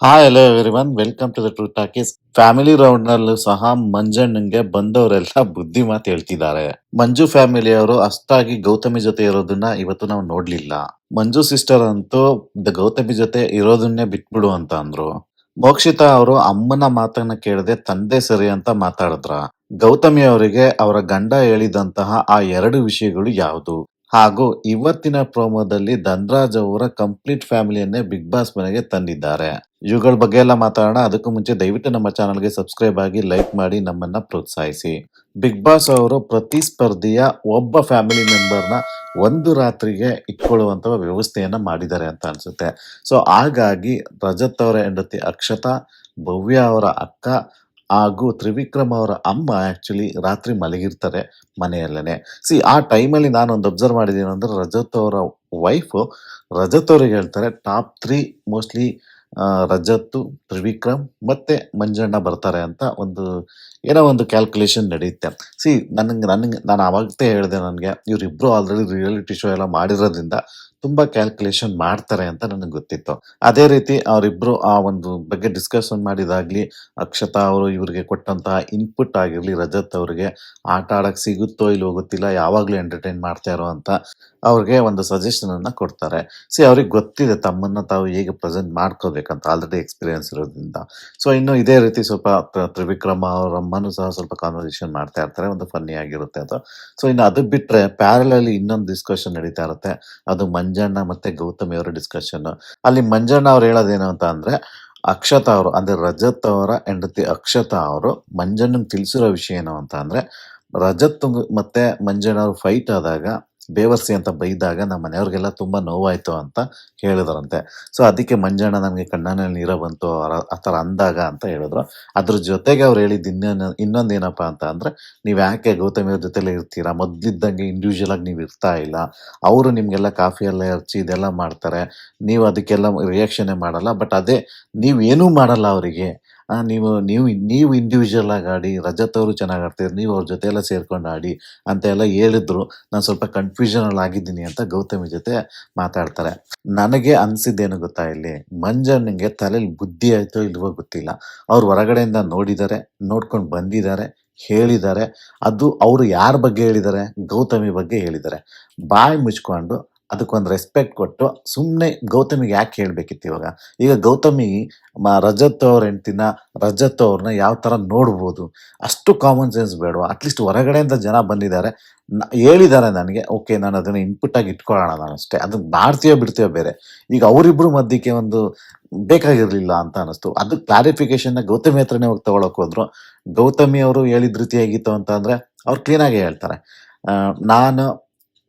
Hi hello everyone welcome to the True Talkies family round ನಲ್ಲೂ ಸಹ ಮಂಜಣ್ಣಂಗೆ ಬಂದವರೆಲ್ಲ ಬುದ್ಧಿ ಮಾತು ಹೇಳ್ತಿದ್ದಾರೆ. ಮಂಜು ಫ್ಯಾಮಿಲಿಯವರು ಅಷ್ಟಾಗಿ ಗೌತಮಿ ಜೊತೆ ಇರೋದನ್ನ ಇವತ್ತು ನಾವು ನೋಡ್ಲಿಲ್ಲ. ಮಂಜು ಸಿಸ್ಟರ್ ಅಂತೂ ದ ಗೌತಮಿ ಜೊತೆ ಇರೋದನ್ನೇ ಬಿಟ್ಬಿಡು ಅಂತ ಅಂದ್ರು. ಮೋಕ್ಷಿತಾ ಅವರು ಅಮ್ಮನ ಮಾತನ್ನ ಕೇಳದೆ ತಂದೆ ಸರಿ ಅಂತ ಮಾತಾಡಿದ್ರ. ಗೌತಮಿ ಅವರಿಗೆ ಅವರ ಗಂಡ ಹೇಳಿದಂತಹ ಆ ಎರಡು ವಿಷಯಗಳು ಯಾವುದು? ಹಾಗೂ ಇವತ್ತಿನ ಪ್ರೋಮೋದಲ್ಲಿ ಧನ್ರಾಜ್ ಅವರ ಕಂಪ್ಲೀಟ್ ಫ್ಯಾಮಿಲಿಯನ್ನೇ ಬಿಗ್ ಬಾಸ್ ಮನೆಗೆ ತಂದಿದ್ದಾರೆ. ಇವುಗಳ ಬಗ್ಗೆ ಎಲ್ಲ ಮಾತಾಡೋಣ. ಅದಕ್ಕೂ ಮುಂಚೆ ದಯವಿಟ್ಟು ನಮ್ಮ ಚಾನಲ್ಗೆ ಸಬ್ಸ್ಕ್ರೈಬ್ ಆಗಿ ಲೈಕ್ ಮಾಡಿ ನಮ್ಮನ್ನ ಪ್ರೋತ್ಸಾಹಿಸಿ. ಬಿಗ್ ಬಾಸ್ ಅವರು ಪ್ರತಿಸ್ಪರ್ಧಿಯ ಒಬ್ಬ ಫ್ಯಾಮಿಲಿ ಮೆಂಬರ್ನ ಒಂದು ರಾತ್ರಿಗೆ ಇಟ್ಕೊಳ್ಳುವಂಥ ವ್ಯವಸ್ಥೆಯನ್ನ ಮಾಡಿದ್ದಾರೆ ಅಂತ ಅನ್ಸುತ್ತೆ. ಸೊ, ಹಾಗಾಗಿ ರಜತ್ ಅವರ ಹೆಂಡತಿ ಅಕ್ಷತಾ, ಭವ್ಯ ಅವರ ಅಕ್ಕ ಹಾಗೂ ತ್ರಿವಿಕ್ರಮ್ ಅವರ ಅಮ್ಮ ಆಕ್ಚುಲಿ ರಾತ್ರಿ ಮಲಗಿರ್ತಾರೆ ಮನೆಯಲ್ಲೇ ಸಿ, ಆ ಟೈಮಲ್ಲಿ ನಾನು ಒಂದು ಅಬ್ಸರ್ವ್ ಮಾಡಿದ್ದೀನಿ ಅಂದ್ರೆ ರಜತ್ ಅವರ ವೈಫು ರಜತ್ ಅವ್ರಿಗೆ ಹೇಳ್ತಾರೆ top three mostly Rajat, Trivikram ಮತ್ತೆ ಮಂಜಣ್ಣ ಬರ್ತಾರೆ ಅಂತ ಒಂದು ಏನೋ ಒಂದು ಕ್ಯಾಲ್ಕುಲೇಷನ್ ನಡೆಯುತ್ತೆ. ಸಿ ನನಗೆ ನನಗೆ, ನಾನು ಅವಾಗಲೇ ಹೇಳಿದೆ ನನಗೆ ಇವರಿಬ್ಬರು ಆಲ್ರೆಡಿ ರಿಯಾಲಿಟಿ ಶೋ ಎಲ್ಲ ಮಾಡಿರೋದ್ರಿಂದ ತುಂಬಾ ಕ್ಯಾಲ್ಕುಲೇಷನ್ ಮಾಡ್ತಾರೆ ಅಂತ ನನಗೆ ಗೊತ್ತಿತ್ತು. ಅದೇ ರೀತಿ ಅವರಿಬ್ರು ಆ ಒಂದು ಬಗ್ಗೆ ಡಿಸ್ಕಷನ್ ಮಾಡಿದಾಗ್ಲಿ, ಅಕ್ಷತಾ ಅವರು ಇವರಿಗೆ ಕೊಟ್ಟಂತಹ ಇನ್ಪುಟ್ ಆಗಿರ್ಲಿ, ರಜತ್ ಅವರಿಗೆ ಆಟ ಆಡಕ್ ಸಿಗುತ್ತೋ ಇಲ್ವೋ ಗೊತ್ತಿಲ್ಲ, ಯಾವಾಗ್ಲೂ ಎಂಟರ್ಟೈನ್ ಮಾಡ್ತಾ ಇರೋ ಅಂತ ಅವ್ರಿಗೆ ಒಂದು ಸಜೆಷನ್ ಅನ್ನ ಕೊಡ್ತಾರೆ. ಸಿ ಅವ್ರಿಗೆ ಗೊತ್ತಿದೆ ತಮ್ಮನ್ನ ತಾವು ಹೇಗೆ ಪ್ರೆಸೆಂಟ್ ಮಾಡ್ಕೋಬೇಕಂತ ಆಲ್ರೆಡಿ ಎಕ್ಸ್ಪೀರಿಯನ್ಸ್ ಇರೋದ್ರಿಂದ. ಸೊ ಇನ್ನು ಇದೇ ರೀತಿ ಸ್ವಲ್ಪ ತ್ರ- ತ್ರಿವಿಕ್ರಮ ಅವರಮ್ಮನೂ ಸಹ ಸ್ವಲ್ಪ ಕಾನ್ವರ್ಸೇಷನ್ ಮಾಡ್ತಾ ಇರ್ತಾರೆ, ಒಂದು ಫನ್ನಿ ಆಗಿರುತ್ತೆ ಅದು. ಸೊ ಇನ್ನು ಅದು ಬಿಟ್ರೆ ಪ್ಯಾರಲಲ್ಲಿ ಇನ್ನೊಂದು ಡಿಸ್ಕಷನ್ ನಡೀತಾ ಇರುತ್ತೆ. ಅದು ಮಂಜಣ್ಣ ಮತ್ತೆ ಗೌತಮಿ ಅವರ ಡಿಸ್ಕಷನ್ ಅಲ್ಲಿ ಮಂಜಣ್ಣ ಅವ್ರು ಹೇಳೋದೇನು ಅಂತ ಅಂದ್ರೆ, ಅಕ್ಷತಾ ಅವರು, ಅಂದ್ರೆ ರಜತ್ ಅವರ ಹೆಂಡತಿ ಅಕ್ಷತಾ ಅವರು ಮಂಜಣ್ಣನ ತಿಳಿಸಿರೋ ವಿಷಯ ಏನು ಅಂತ ಅಂದ್ರೆ, ರಜತ್ ಮತ್ತೆ ಮಂಜಣ್ಣ ಅವರು ಫೈಟ್ ಆದಾಗ ಬೇವರ್ಸಿ ಅಂತ ಬೈದಾಗ ನಮ್ಮ ಮನೆಯವ್ರಿಗೆಲ್ಲ ತುಂಬ ನೋವಾಯ್ತು ಅಂತ ಹೇಳಿದ್ರಂತೆ. ಸೊ ಅದಕ್ಕೆ ಮಂಜಣ್ಣ ನನಗೆ ಕಣ್ಣನಲ್ಲಿ ನೀರ ಬಂತು ಆ- ಥರ ಅಂದಾಗ ಅಂತ ಹೇಳಿದ್ರು. ಅದ್ರ ಜೊತೆಗೆ ಅವ್ರು ಹೇಳಿದ್ದು ಇನ್ನೊಂದು ಏನಪ್ಪ ಅಂತ ಅಂದ್ರೆ, ನೀವು ಯಾಕೆ ಗೌತಮಿಯವ್ರ ಜೊತೆಲೇ ಇರ್ತೀರಾ? ಮೊದಲಿದ್ದಂಗೆ ಇಂಡಿವಿಜುವಲ್ ಆಗಿ ನೀವು ಇರ್ತಾ ಇಲ್ಲ. ಅವರು ನಿಮಗೆಲ್ಲ ಕಾಫಿ ಎಲ್ಲ ಹಚ್ಚಿ ಇದೆಲ್ಲ ಮಾಡ್ತಾರೆ. ನೀವು ಅದಕ್ಕೆಲ್ಲ ರಿಯಾಕ್ಷನ್ನೇ ಮಾಡಲ್ಲ. ಬಟ್ ಅದೇ, ನೀವು ಏನೂ ಮಾಡಲ್ಲ ಅವರಿಗೆ. ನೀವು ನೀವು ನೀವು ಇಂಡಿವಿಜುವಲ್ ಆಗಿ ಆಡಿ ರಜತ್ ಅವರು ಚೆನ್ನಾಗಿ ಆಡ್ತಿದ್ರು, ನೀವು ಅವ್ರ ಜೊತೆ ಎಲ್ಲ ಸೇರ್ಕೊಂಡು ಆಡಿ ಅಂತ ಎಲ್ಲ ಹೇಳಿದ್ರು. ನಾನು ಸ್ವಲ್ಪ ಕನ್ಫ್ಯೂಷನಲ್ ಆಗಿದ್ದೀನಿ ಅಂತ ಗೌತಮಿ ಜೊತೆ ಮಾತಾಡ್ತಾರೆ. ನನಗೆ ಅನ್ಸಿದ್ದೇನು ಗೊತ್ತಾ ಇಲ್ಲಿ? ಮಂಜಣ್ಣಂಗೆ ತಲೆಯಲ್ಲಿ ಬುದ್ಧಿ ಆಯಿತೋ ಇಲ್ವೋ ಗೊತ್ತಿಲ್ಲ. ಅವ್ರು ಹೊರಗಡೆಯಿಂದ ನೋಡಿದ್ದಾರೆ, ನೋಡ್ಕೊಂಡು ಬಂದಿದ್ದಾರೆ, ಹೇಳಿದ್ದಾರೆ. ಅದು ಅವರು ಯಾರ ಬಗ್ಗೆ ಹೇಳಿದ್ದಾರೆ? ಗೌತಮಿ ಬಗ್ಗೆ ಹೇಳಿದ್ದಾರೆ. ಬಾಯಿ ಮುಚ್ಕೊಂಡು ಅದಕ್ಕೊಂದು ರೆಸ್ಪೆಕ್ಟ್ ಕೊಟ್ಟು ಸುಮ್ಮನೆ ಗೌತಮಿಗೆ ಯಾಕೆ ಹೇಳಬೇಕಿತ್ತು ಇವಾಗ? ಈಗ ಗೌತಮಿ ಮ- ರಜತ್ ಅವ್ರ ಹೆಂಡ್ತಿನ, ರಜತ್ ಅವ್ರನ್ನ ಯಾವ ಥರ ನೋಡ್ಬೋದು? ಅಷ್ಟು ಕಾಮನ್ ಸೆನ್ಸ್ ಬೇಡವಾ? ಅಟ್ಲೀಸ್ಟ್ ಹೊರಗಡೆಯಿಂದ ಜನ ಬಂದಿದ್ದಾರೆ ಹೇಳಿದ್ದಾರೆ ನನಗೆ, ಓಕೆ, ನಾನು ಅದನ್ನು ಇನ್ಪುಟ್ಟಾಗಿ ಇಟ್ಕೊಳ್ಳೋಣ ನಾನು ಅಷ್ಟೇ. ಅದನ್ನು ಮಾಡ್ತೀಯೋ ಬಿಡ್ತೀಯೋ ಬೇರೆ. ಈಗ ಅವರಿಬ್ಬರು ಮಧ್ಯಕ್ಕೆ ಒಂದು ಬೇಕಾಗಿರಲಿಲ್ಲ ಅಂತ ಅನ್ನಿಸ್ತು. ಅದು ಕ್ಲಾರಿಫಿಕೇಶನ್ನ ಗೌತಮಿ ಹತ್ರನೇ ಹೋಗಿ ತೊಗೊಳಕ್ಕೆ ಹೋದ್ರು. ಗೌತಮಿ ಅವರು ಹೇಳಿದ ರೀತಿಯಾಗಿತ್ತು ಅಂತ ಅಂದರೆ, ಅವ್ರು ಕ್ಲೀನಾಗಿ ಹೇಳ್ತಾರೆ. ನಾನು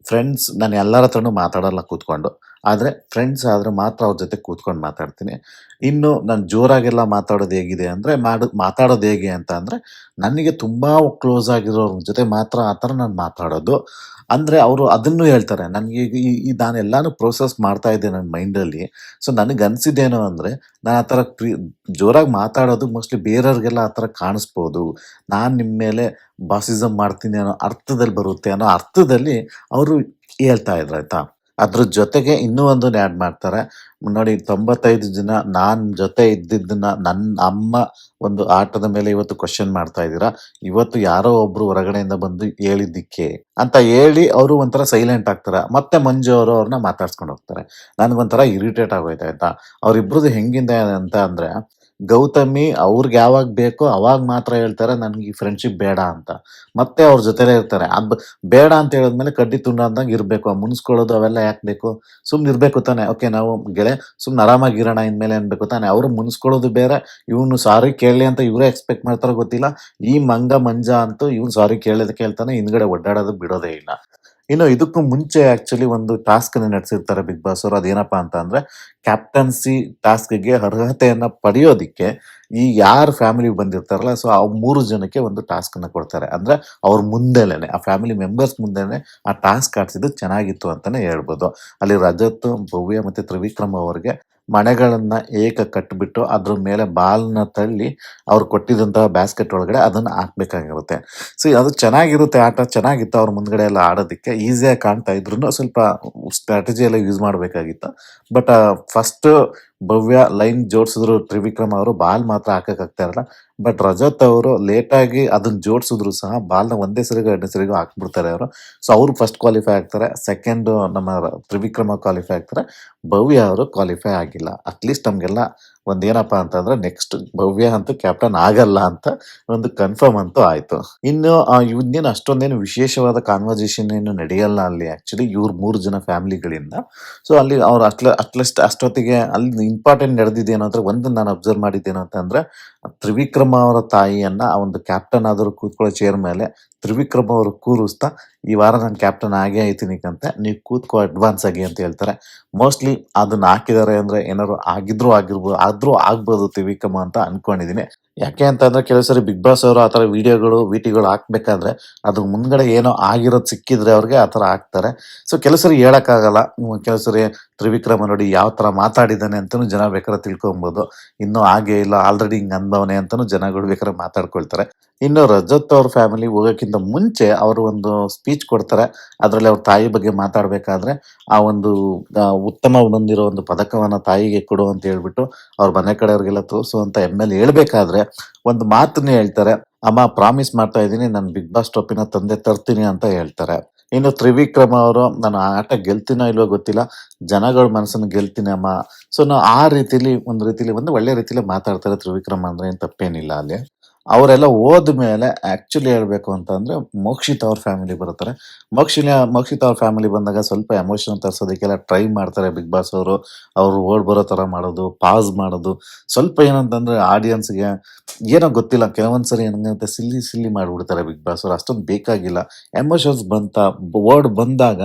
ಫ್ರೆಂಡ್ಸ್ ನಾನು ಎಲ್ಲರ ಹತ್ರನೂ ಮಾತಾಡಲ್ಲ ಕೂತ್ಕೊಂಡು. ಆದರೆ ಫ್ರೆಂಡ್ಸ್ ಆದರೆ ಮಾತ್ರ ಅವ್ರ ಜೊತೆ ಕೂತ್ಕೊಂಡು ಮಾತಾಡ್ತೀನಿ. ಇನ್ನು ನಾನು ಜೋರಾಗೆಲ್ಲ ಮಾತಾಡೋದು ಹೇಗಿದೆ ಅಂದರೆ ಮಾಡು, ಮಾತಾಡೋದು ಹೇಗೆ ಅಂತ ಅಂದರೆ ನನಗೆ ತುಂಬ ಕ್ಲೋಸ್ ಆಗಿರೋರ ಜೊತೆ ಮಾತ್ರ ಆ ಥರ ನಾನು ಮಾತಾಡೋದು. ಅಂದರೆ ಅವರು ಅದನ್ನು ಹೇಳ್ತಾರೆ, ನನಗೆ ಈ ಈ ನಾನು ಎಲ್ಲಾನು ಪ್ರೋಸೆಸ್ ಮಾಡ್ತಾ ಇದ್ದೆ ನನ್ನ ಮೈಂಡಲ್ಲಿ ಸೊ ನನಗೆ ಅನಿಸಿದ್ದೇನೋ ಅಂದರೆ ನಾನು ಆ ಥರ ಪ್ರೀ, ಜೋರಾಗಿ ಮಾತಾಡೋದು ಮೋಸ್ಟ್ಲಿ ಬೇರೆಯವ್ರಿಗೆಲ್ಲ ಆ ಥರ ಕಾಣಿಸ್ಬೋದು. ನಾನು ನಿಮ್ಮ ಮೇಲೆ ಬಾಸಿಸಮ್ ಮಾಡ್ತೀನಿ ಅನ್ನೋ ಅರ್ಥದಲ್ಲಿ ಬರುತ್ತೆ ಅನ್ನೋ ಅರ್ಥದಲ್ಲಿ ಅವರು ಹೇಳ್ತಾ ಇದ್ರು, ಆಯ್ತಾ? ಅದ್ರ ಜೊತೆಗೆ ಇನ್ನೂ ಒಂದು ಆ್ಯಡ್ ಮಾಡ್ತಾರೆ. ನೋಡಿ, ತೊಂಬತ್ತೈದು ಜನ ನಾನು ಜೊತೆ ಇದ್ದಿದ್ದನ್ನ ನನ್ನ ಅಮ್ಮ ಒಂದು ಆಟದ ಮೇಲೆ ಇವತ್ತು ಕ್ವಶನ್ ಮಾಡ್ತಾ ಇದ್ದೀರಾ. ಇವತ್ತು ಯಾರೋ ಒಬ್ರು ಹೊರಗಡೆಯಿಂದ ಬಂದು ಹೇಳಿದ್ದಕ್ಕೆ ಅಂತ ಹೇಳಿ ಅವರು ಒಂಥರ ಸೈಲೆಂಟ್ ಆಗ್ತಾರೆ. ಮತ್ತೆ ಮಂಜು ಅವರು ಅವ್ರನ್ನ ಮಾತಾಡ್ಸ್ಕೊಂಡು ಹೋಗ್ತಾರೆ. ನನಗೊಂಥರ ಇರಿಟೇಟ್ ಆಗೋಯ್ತಾ ಆಯ್ತಾ? ಅವ್ರಿಬ್ರದ್ದು ಹೆಂಗಿಂದ ಅಂತ ಅಂದ್ರೆ ಗೌತಮಿ ಅವ್ರಿಗೆ ಯಾವಾಗ ಬೇಕೋ ಅವಾಗ ಮಾತ್ರ ಹೇಳ್ತಾರೆ, ನನಗೆ ಈ ಫ್ರೆಂಡ್ಶಿಪ್ ಬೇಡ ಅಂತ. ಮತ್ತೆ ಅವ್ರ ಜೊತೆಲೇ ಇರ್ತಾರೆ. ಅದು ಬೇಡ ಅಂತ ಹೇಳಿದ್ಮೇಲೆ ಕಡ್ಡಿ ತುಂಡ ಅಂದಂಗೆ ಇರಬೇಕು. ಮುನ್ಸ್ಕೊಳ್ಳೋದು ಅವೆಲ್ಲ ಯಾಕೆ ಬೇಕು? ಸುಮ್ನೆ ಇರಬೇಕು ತಾನೆ. ಓಕೆ, ನಾವು ಗೆಳೆ, ಸುಮ್ನೆ ಆರಾಮಾಗಿರೋಣ ಇನ್ಮೇಲೆ ಅನ್ಬೇಕು ತಾನೆ. ಅವರು ಮುನ್ಸ್ಕೊಳ್ಳೋದು ಬೇರೆ, ಇವನು ಸಾರಿ ಕೇಳಲಿ ಅಂತ ಇವರೇ ಎಕ್ಸ್ಪೆಕ್ಟ್ ಮಾಡ್ತಾರೋ ಗೊತ್ತಿಲ್ಲ. ಈ ಮಂಗ ಮಂಜ ಅಂತೂ ಇವ್ನು ಸಾರಿ ಕೇಳೋದಕ್ಕೆ ಹೇಳ್ತಾನೆ ಹಿಂದ್ಗಡೆ ಒಡ್ಡಾಡೋದು ಬಿಡೋದೇ ಇಲ್ಲ. ಇನ್ನು ಇದಕ್ಕೂ ಮುಂಚೆ ಆಕ್ಚುಲಿ ಒಂದು ಟಾಸ್ಕ್ ನಡೆಸಿರ್ತಾರೆ ಬಿಗ್ ಬಾಸ್ ಅವರು. ಅದೇನಪ್ಪಾ ಅಂತ ಅಂದ್ರೆ ಕ್ಯಾಪ್ಟನ್ಸಿ ಟಾಸ್ಕ್ಗೆ ಅರ್ಹತೆಯನ್ನ ಪಡೆಯೋದಿಕ್ಕೆ ಈ ಯಾರು ಫ್ಯಾಮಿಲಿ ಬಂದಿರ್ತಾರಲ್ಲ ಸೊ ಆ ಮೂರು ಜನಕ್ಕೆ ಒಂದು ಟಾಸ್ಕ್ ಅನ್ನ ಕೊಡ್ತಾರೆ. ಅಂದ್ರೆ ಅವ್ರ ಮುಂದೆಲೇನೆ, ಆ ಫ್ಯಾಮಿಲಿ ಮೆಂಬರ್ಸ್ ಮುಂದೆನೆ ಆ ಟಾಸ್ಕ್ ಆಡ್ಸಿದ್ದು ಚೆನ್ನಾಗಿತ್ತು ಅಂತಾನೆ ಹೇಳ್ಬೋದು. ಅಲ್ಲಿ ರಜತ್, ಭವ್ಯ ಮತ್ತೆ ತ್ರಿವಿಕ್ರಮ್ ಅವರಿಗೆ ಮಣೆಗಳನ್ನ ಏಕ ಕಟ್ಬಿಟ್ಟು ಅದ್ರ ಮೇಲೆ ಬಾಲ್ನ ತಳ್ಳಿ ಅವ್ರು ಕೊಟ್ಟಿದ್ದಂತಹ ಬ್ಯಾಸ್ಕೆಟ್ ಒಳಗಡೆ ಅದನ್ನ ಹಾಕ್ಬೇಕಾಗಿರುತ್ತೆ. ಸೊ ಅದು ಚೆನ್ನಾಗಿರುತ್ತೆ ಆಟ, ಚೆನ್ನಾಗಿತ್ತು ಅವ್ರ ಮುಂದ್ಗಡೆ ಎಲ್ಲ ಆಡೋದಕ್ಕೆ. ಈಸಿಯಾಗಿ ಕಾಣ್ತಾ ಇದ್ರು ಸ್ವಲ್ಪ ಸ್ಟ್ರಾಟಜಿ ಎಲ್ಲ ಯೂಸ್ ಮಾಡಬೇಕಾಗಿತ್ತು. ಬಟ್ ಫಸ್ಟ್ ಭವ್ಯ ಲೈನ್ ಜೋಡಿಸಿದ್ರು ತ್ರಿವಿಕ್ರಮ್ ಅವರು, ಬಾಲ್ ಮಾತ್ರ ಹಾಕಕ್ ಆಗ್ತಾ ಇರಲ್ಲ. ಬಟ್ ರಜತ್ ಅವರು ಲೇಟ್ ಆಗಿ ಅದನ್ನ ಜೋಡಿಸಿದ್ರು ಸಹ ಬಾಲ್ನ ಒಂದೇ ಸರಿಗೂ, ಎರಡನೇ ಸರಿಗೂ ಹಾಕ್ಬಿಡ್ತಾರೆ ಅವರು. ಸೊ ಅವ್ರು ಫಸ್ಟ್ ಕ್ವಾಲಿಫೈ ಆಗ್ತಾರೆ ಸೆಕೆಂಡ್ ನಮ್ಮ ತ್ರಿವಿಕ್ರಮ ಕ್ವಾಲಿಫೈ ಆಗ್ತಾರೆ. ಭವ್ಯ ಅವರು ಕ್ವಾಲಿಫೈ ಆಗಿಲ್ಲ. ಅಟ್ಲೀಸ್ಟ್ ನಮ್ಗೆಲ್ಲ ಒಂದೇನಪ್ಪ ಅಂತಂದ್ರೆ ನೆಕ್ಸ್ಟ್ ಭವ್ಯ ಅಂತೂ ಕ್ಯಾಪ್ಟನ್ ಆಗಲ್ಲ ಅಂತ ಒಂದು ಕನ್ಫರ್ಮ್ ಅಂತೂ ಆಯ್ತು. ಇನ್ನು ಆ, ಇನ್ನೇನು ಅಷ್ಟೊಂದೇನು ವಿಶೇಷವಾದ ಕಾನ್ವರ್ಸೇಷನ್ ಏನು ನಡೆಯಲ್ಲ ಅಲ್ಲಿ ಆಕ್ಚುಲಿ ಇವ್ರ ಮೂರು ಜನ ಫ್ಯಾಮಿಲಿಗಳಿಂದ ಸೊ ಅಲ್ಲಿ ಅವ್ರು ಅಟ್ಲ ಅಟ್ಲೀಸ್ಟ್ ಅಷ್ಟೊತ್ತಿಗೆ ಅಲ್ಲಿ ಇಂಪಾರ್ಟೆಂಟ್ ನಡೆದಿದೆ ಅಂದ್ರೆ ಒಂದು ನಾನು ಅಬ್ಸರ್ವ್ ಮಾಡಿದ್ದೇನು ಅಂತಂದ್ರೆ ತ್ರಿವಿಕ್ರಮ ಅವರ ತಾಯಿಯನ್ನ ಒಂದು ಕ್ಯಾಪ್ಟನ್ ಆದರೂ ಕೂತ್ಕೊಳ್ಳೋ ಚೇರ್ ಮೇಲೆ ತ್ರಿವಿಕ್ರಮ ಅವರು ಕೂರಿಸ್ತಾ, ಈ ವಾರ ನಾನು ಕ್ಯಾಪ್ಟನ್ ಆಗೇ ಆಯ್ತೀನಿ ಅಂತ ನೀವು ಕೂತ್ಕೋ ಅಡ್ವಾನ್ಸ್ ಆಗಿ ಅಂತ ಹೇಳ್ತಾರೆ. ಮೋಸ್ಟ್ಲಿ ಅದನ್ನ ಹಾಕಿದ್ದಾರೆ ಅಂದ್ರೆ ಏನಾದ್ರು ಆಗಿದ್ರು ಆಗಿರ್ಬೋದು ಆದ್ರೂ ಆಗ್ಬೋದು ತ್ರಿವಿಕ್ರಮ ಅಂತ ಅನ್ಕೊಂಡಿದೀನಿ. ಯಾಕೆ ಅಂತಂದ್ರೆ ಕೆಲವು ಸರಿ ಬಿಗ್ ಬಾಸ್ ಅವರು ಆತರ ವಿಡಿಯೋಗಳು ವಿಟಿಗಳು ಹಾಕ್ಬೇಕಾದ್ರೆ ಅದ್ರ ಮುಂದ್ಗಡೆ ಏನೋ ಆಗಿರೋದು ಸಿಕ್ಕಿದ್ರೆ ಅವ್ರಿಗೆ ಆತರ ಹಾಕ್ತಾರೆ. ಸೊ ಕೆಲವು ಸರಿ ಹೇಳೋಕ್ಕಾಗಲ್ಲ. ಕೆಲವು ಸರಿ ತ್ರಿವಿಕ್ರಮ ನೋಡಿ ಯಾವ ತರ ಮಾತಾಡಿದ್ದಾನೆ ಅಂತಲೂ ಜನ ಬೇಕಾದ್ರೆ ತಿಳ್ಕೊಬಹುದು ಇನ್ನು ಹಾಗೆ ಇಲ್ಲ ಆಲ್ರೆಡಿ ಹಿಂಗ್ ಅಂದವನೇ ಅಂತಾನು ಜನಗಳು ಬೇಕಾದ್ರೆ ಮಾತಾಡ್ಕೊಳ್ತಾರೆ. ಇನ್ನು ರಜತ್ ಅವ್ರ ಫ್ಯಾಮಿಲಿ ಹೋಗೋಕ್ಕಿಂತ ಮುಂಚೆ ಅವರು ಒಂದು ಸ್ಪೀಚ್ ಕೊಡ್ತಾರೆ. ಅದರಲ್ಲಿ ಅವ್ರ ತಾಯಿ ಬಗ್ಗೆ ಮಾತಾಡಬೇಕಾದ್ರೆ ಆ ಒಂದು ಉತ್ತಮ ಬಂದಿರೋ ಒಂದು ಪದಕವನ್ನ ತಾಯಿಗೆ ಕೊಡು ಅಂತ ಹೇಳ್ಬಿಟ್ಟು ಅವ್ರ ಮನೆ ಕಡೆಯವ್ರಿಗೆಲ್ಲ ತೋರಿಸು ಅಂತ ಎಂ ಎಲ್ ಹೇಳ್ಬೇಕಾದ್ರೆ ಒಂದು ಮಾತನ್ನೇ ಹೇಳ್ತಾರೆ. ಅಮ್ಮ ಪ್ರಾಮಿಸ್ ಮಾಡ್ತಾ ಇದ್ದೀನಿ, ನಾನು ಬಿಗ್ ಬಾಸ್ ಟ್ರೋಫಿನ ತಂದೆ ತರ್ತೀನಿ ಅಂತ ಹೇಳ್ತಾರೆ. ಇನ್ನು ತ್ರಿವಿಕ್ರಮ ಅವರು, ನಾನು ಆಟ ಗೆಲ್ತೀನೋ ಇಲ್ವೋ ಗೊತ್ತಿಲ್ಲ. ಜನಗಳ ಮನಸ್ಸನ್ನು ಗೆಲ್ತೀನಿ ಅಮ್ಮ. ಸೊ ನಾವು ಆ ರೀತಿಲಿ, ಒಂದು ರೀತಿಲಿ, ಒಂದು ಒಳ್ಳೆ ರೀತಿಲಿ ಮಾತಾಡ್ತಾರೆ ತ್ರಿವಿಕ್ರಮ ಅಂದ್ರೆ ಏನು ತಪ್ಪೇನಿಲ್ಲ ಅಲ್ಲಿ. ಅವರೆಲ್ಲ ಹೋದ ಮೇಲೆ ಆ್ಯಕ್ಚುಲಿ ಹೇಳಬೇಕು ಅಂತಂದರೆ ಮೋಕ್ಷಿತ್ ಅವ್ರ ಫ್ಯಾಮಿಲಿ ಬರ್ತಾರೆ ಮೋಕ್ಷಿನ ಮೋಕ್ಷಿತ್ ಅವ್ರ ಫ್ಯಾಮಿಲಿ ಬಂದಾಗ ಸ್ವಲ್ಪ ಎಮೋಷನ್ ತರ್ಸೋದಕ್ಕೆಲ್ಲ ಟ್ರೈ ಮಾಡ್ತಾರೆ ಬಿಗ್ ಬಾಸ್ ಅವರು. ಅವರು ಓಡ್ ಬರೋ ತರ ಮಾಡೋದು ಪಾಸ್ ಮಾಡೋದು. ಸ್ವಲ್ಪ ಏನಂತಂದ್ರೆ ಆಡಿಯನ್ಸ್ಗೆ ಏನೋ ಗೊತ್ತಿಲ್ಲ, ಕೆಲವೊಂದ್ಸರಿ ಏನಂತ ಸಿಲ್ಲಿ ಸಿಲ್ಲಿ ಮಾಡಿಬಿಡ್ತಾರೆ ಬಿಗ್ ಬಾಸ್ ಅವರು. ಅಷ್ಟೊಂದು ಬೇಕಾಗಿಲ್ಲ. ಎಮೋಷನ್ಸ್ ಬಂತ ವರ್ಡ್ ಬಂದಾಗ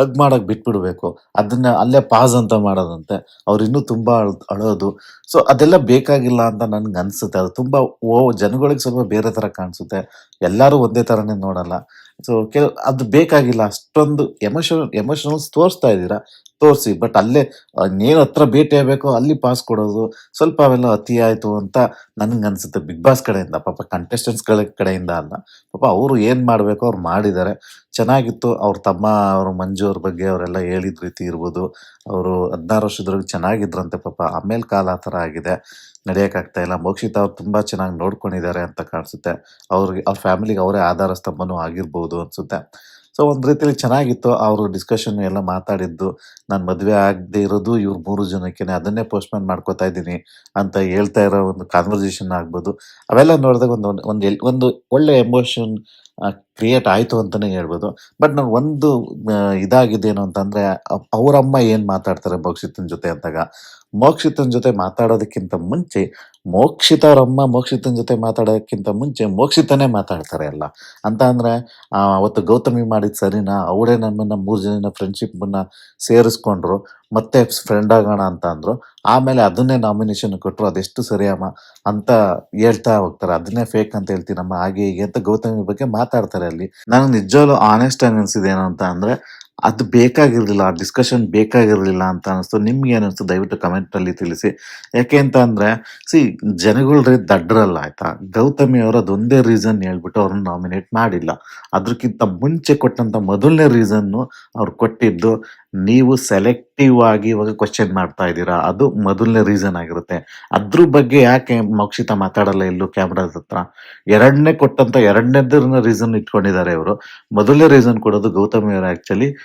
ಹಗ್ ಮಾಡಕ್ ಬಿಟ್ಬಿಡ್ಬೇಕು. ಅದನ್ನ ಅಲ್ಲೇ ಪಾಸ್ ಅಂತ ಮಾಡೋದಂತೆ. ಅವ್ರು ಇನ್ನೂ ತುಂಬಾ ಅಳ್- ಅಳೋದು. ಸೊ ಅದೆಲ್ಲ ಬೇಕಾಗಿಲ್ಲ ಅಂತ ನನ್ಗೆ ಅನ್ಸುತ್ತೆ ಅದು ತುಂಬಾ ಓ ಜನಗಳಿಗೆ ಸ್ವಲ್ಪ ಬೇರೆ ತರ ಕಾಣಿಸುತ್ತೆ. ಎಲ್ಲರೂ ಒಂದೇ ತರನೇ ನೋಡಲ್ಲ. ಸೊ ಕೆಲ, ಅದು ಬೇಕಾಗಿಲ್ಲ. ಅಷ್ಟೊಂದು ಎಮೋಷನ್ ಎಮೋಷನಲ್ಸ್ ತೋರಿಸ್ತಾ ಇದ್ದೀರಾ? ತೋರಿಸಿ. ಬಟ್ ಅಲ್ಲೇ ನೇರ ಹತ್ರ ಭೇಟಿ ಆಗಬೇಕು, ಅಲ್ಲಿ ಪಾಸ್ ಕೊಡೋದು. ಸ್ವಲ್ಪ ಅವೆಲ್ಲ ಅತಿ ಆಯಿತು ಅಂತ ನನಗೆ ಅನಿಸುತ್ತೆ ಬಿಗ್ ಬಾಸ್ ಕಡೆಯಿಂದ, ಪಾಪ ಕಂಟೆಸ್ಟೆಂಟ್ಸ್ಗಳ ಕಡೆಯಿಂದ ಅಲ್ಲ. ಪಾಪ ಅವರು ಏನು ಮಾಡಬೇಕು ಅವ್ರು ಮಾಡಿದ್ದಾರೆ. ಚೆನ್ನಾಗಿತ್ತು. ಅವ್ರ ತಮ್ಮ, ಅವರು ಮಂಜು ಅವ್ರ ಬಗ್ಗೆ ಅವರೆಲ್ಲ ಹೇಳಿದ ರೀತಿ ಇರ್ಬೋದು. ಅವರು ಹದಿನಾರು ವರ್ಷದವರೆಗೆ ಚೆನ್ನಾಗಿದ್ರಂತೆ ಪಾಪ. ಆಮೇಲೆ ಕಾಲ ಆ ಥರ ಆಗಿದೆ. ನಡೆಯೋಕ್ಕಾಗ್ತಾ ಇಲ್ಲ. ಮೋಕ್ಷಿತ ಅವ್ರು ತುಂಬ ಚೆನ್ನಾಗಿ ನೋಡ್ಕೊಂಡಿದ್ದಾರೆ ಅಂತ ಕಾಣಿಸುತ್ತೆ. ಅವ್ರಿಗೆ, ಅವ್ರ ಫ್ಯಾಮಿಲಿಗೆ ಅವರೇ ಆಧಾರ ಸ್ತಂಭನೂ ಆಗಿರ್ಬೋದು ಅನಿಸುತ್ತೆ. ಸೊ ಒಂದು ರೀತಿಯಲ್ಲಿ ಚೆನ್ನಾಗಿತ್ತು ಅವರು ಡಿಸ್ಕಷನ್ ಎಲ್ಲ ಮಾತಾಡಿದ್ದು. ನಾನು ಮದುವೆ ಆಗದೆ ಇರೋದು ಇವ್ರು ಮೂರು ಜನಕ್ಕೆ ಅದನ್ನೇ ಪೋಸ್ಟ್ಪೋನ್ ಮಾಡ್ಕೋತಾ ಇದ್ದೀನಿ ಅಂತ ಹೇಳ್ತಾ ಇರೋ ಒಂದು ಕಾನ್ವರ್ಸೇಷನ್ ಆಗ್ಬೋದು. ಅವೆಲ್ಲ ನೋಡಿದಾಗ ಒಂದು ಒಂದು ಎಲ್- ಒಂದು ಒಳ್ಳೆ ಎಮೋಷನ್ ಕ್ರಿಯೇಟ್ ಆಯಿತು ಅಂತಲೇ ಹೇಳ್ಬೋದು. ಬಟ್ ನಾನು ಒಂದು ಇದಾಗಿದ್ದೇನು ಅಂತಂದರೆ ಅವರಮ್ಮ ಏನ್ ಮಾತಾಡ್ತಾರೆ ಭವಿಷ್ಯತ್ತಿನ ಜೊತೆ ಅಂದಾಗ ಮೋಕ್ಷಿತನ್ ಜೊತೆ ಮಾತಾಡೋದಕ್ಕಿಂತ ಮುಂಚೆ, ಮೋಕ್ಷಿತರಮ್ಮ ಮೋಕ್ಷಿತನ ಜೊತೆ ಮಾತಾಡೋದಕ್ಕಿಂತ ಮುಂಚೆ ಮೋಕ್ಷಿತನೇ ಮಾತಾಡ್ತಾರೆ ಎಲ್ಲ ಅಂತ ಅಂದ್ರೆ ಅವತ್ತು ಗೌತಮಿ ಮಾಡಿದ ಸರಿನಾ, ಅವಳೇ ನಮ್ಮನ್ನು ಮೂರು ಜನ ಫ್ರೆಂಡ್ಶಿಪ್ ಅನ್ನ ಸೇರಿಸ್ಕೊಂಡ್ರು, ಮತ್ತೆ ಫ್ರೆಂಡ್ ಆಗೋಣ ಅಂತ ಅಂದರು. ಆಮೇಲೆ ಅದನ್ನೇ ನಾಮಿನೇಷನ್ ಕೊಟ್ಟರು ಅದೆಷ್ಟು ಸರಿಯಮ್ಮ ಅಂತ ಹೇಳ್ತಾ ಹೋಗ್ತಾರೆ. ಅದನ್ನೇ ಫೇಕ್ ಅಂತ ಹೇಳ್ತೀನಮ್ಮ, ಹಾಗೆ ಹೀಗೆ ಅಂತ ಗೌತಮಿ ಬಗ್ಗೆ ಮಾತಾಡ್ತಾರೆ ಅಲ್ಲಿ. ನನಗೆ ನಿಜವಾಗ್ಲೂ ಆನೆಸ್ಟ್ ಆಗಿ ಅನ್ಸಿದೆ ಏನು ಅಂತ ಅಂದ್ರೆ ಅದು ಬೇಕಾಗಿರಲಿಲ್ಲ, ಆ ಡಿಸ್ಕಷನ್ ಬೇಕಾಗಿರಲಿಲ್ಲ ಅಂತ ಅನಿಸ್ತು. ನಿಮ್ಗೆ ಏನಿಸ್ತು ದಯವಿಟ್ಟು ಕಮೆಂಟಲ್ಲಿ ತಿಳಿಸಿ. ಯಾಕೆ ಅಂತ ಅಂದ್ರೆ ಸಿ ಜನಗಳ್ರೆ ದಡ್ರಲ್ಲ, ಆಯ್ತಾ? ಗೌತಮಿ ಅವರು ಅದೊಂದೇ ರೀಸನ್ ಹೇಳ್ಬಿಟ್ಟು ಅವ್ರನ್ನ ನಾಮಿನೇಟ್ ಮಾಡಿಲ್ಲ. ಅದಕ್ಕಿಂತ ಮುಂಚೆ ಕೊಟ್ಟಂತ ಮೊದಲನೇ ರೀಸನ್ನು ಅವ್ರು ಕೊಟ್ಟಿದ್ದು ನೀವು ಸೆಲೆಕ್ಟಿವ್ ಆಗಿ ಇವಾಗ ಕ್ವಶನ್ ಮಾಡ್ತಾ ಇದ್ದೀರಾ? ಅದು ಮೊದಲನೇ ರೀಸನ್ ಆಗಿರುತ್ತೆ. ಅದ್ರ ಬಗ್ಗೆ ಯಾಕೆ ಮೋಕ್ಷಿತ ಮಾತಾಡಲ್ಲ ಎಲ್ಲೂ ಕ್ಯಾಮ್ರಾದ ಹತ್ರ? ಎರಡನೇ ಕೊಟ್ಟಂತ ಎರಡನೇದ್ರ ರೀಸನ್ ಇಟ್ಕೊಂಡಿದ್ದಾರೆ ಇವರು. ಮೊದಲನೇ ರೀಸನ್ ಕೊಡೋದು ಗೌತಮಿಯವರು ಆಕ್ಚುಲಿ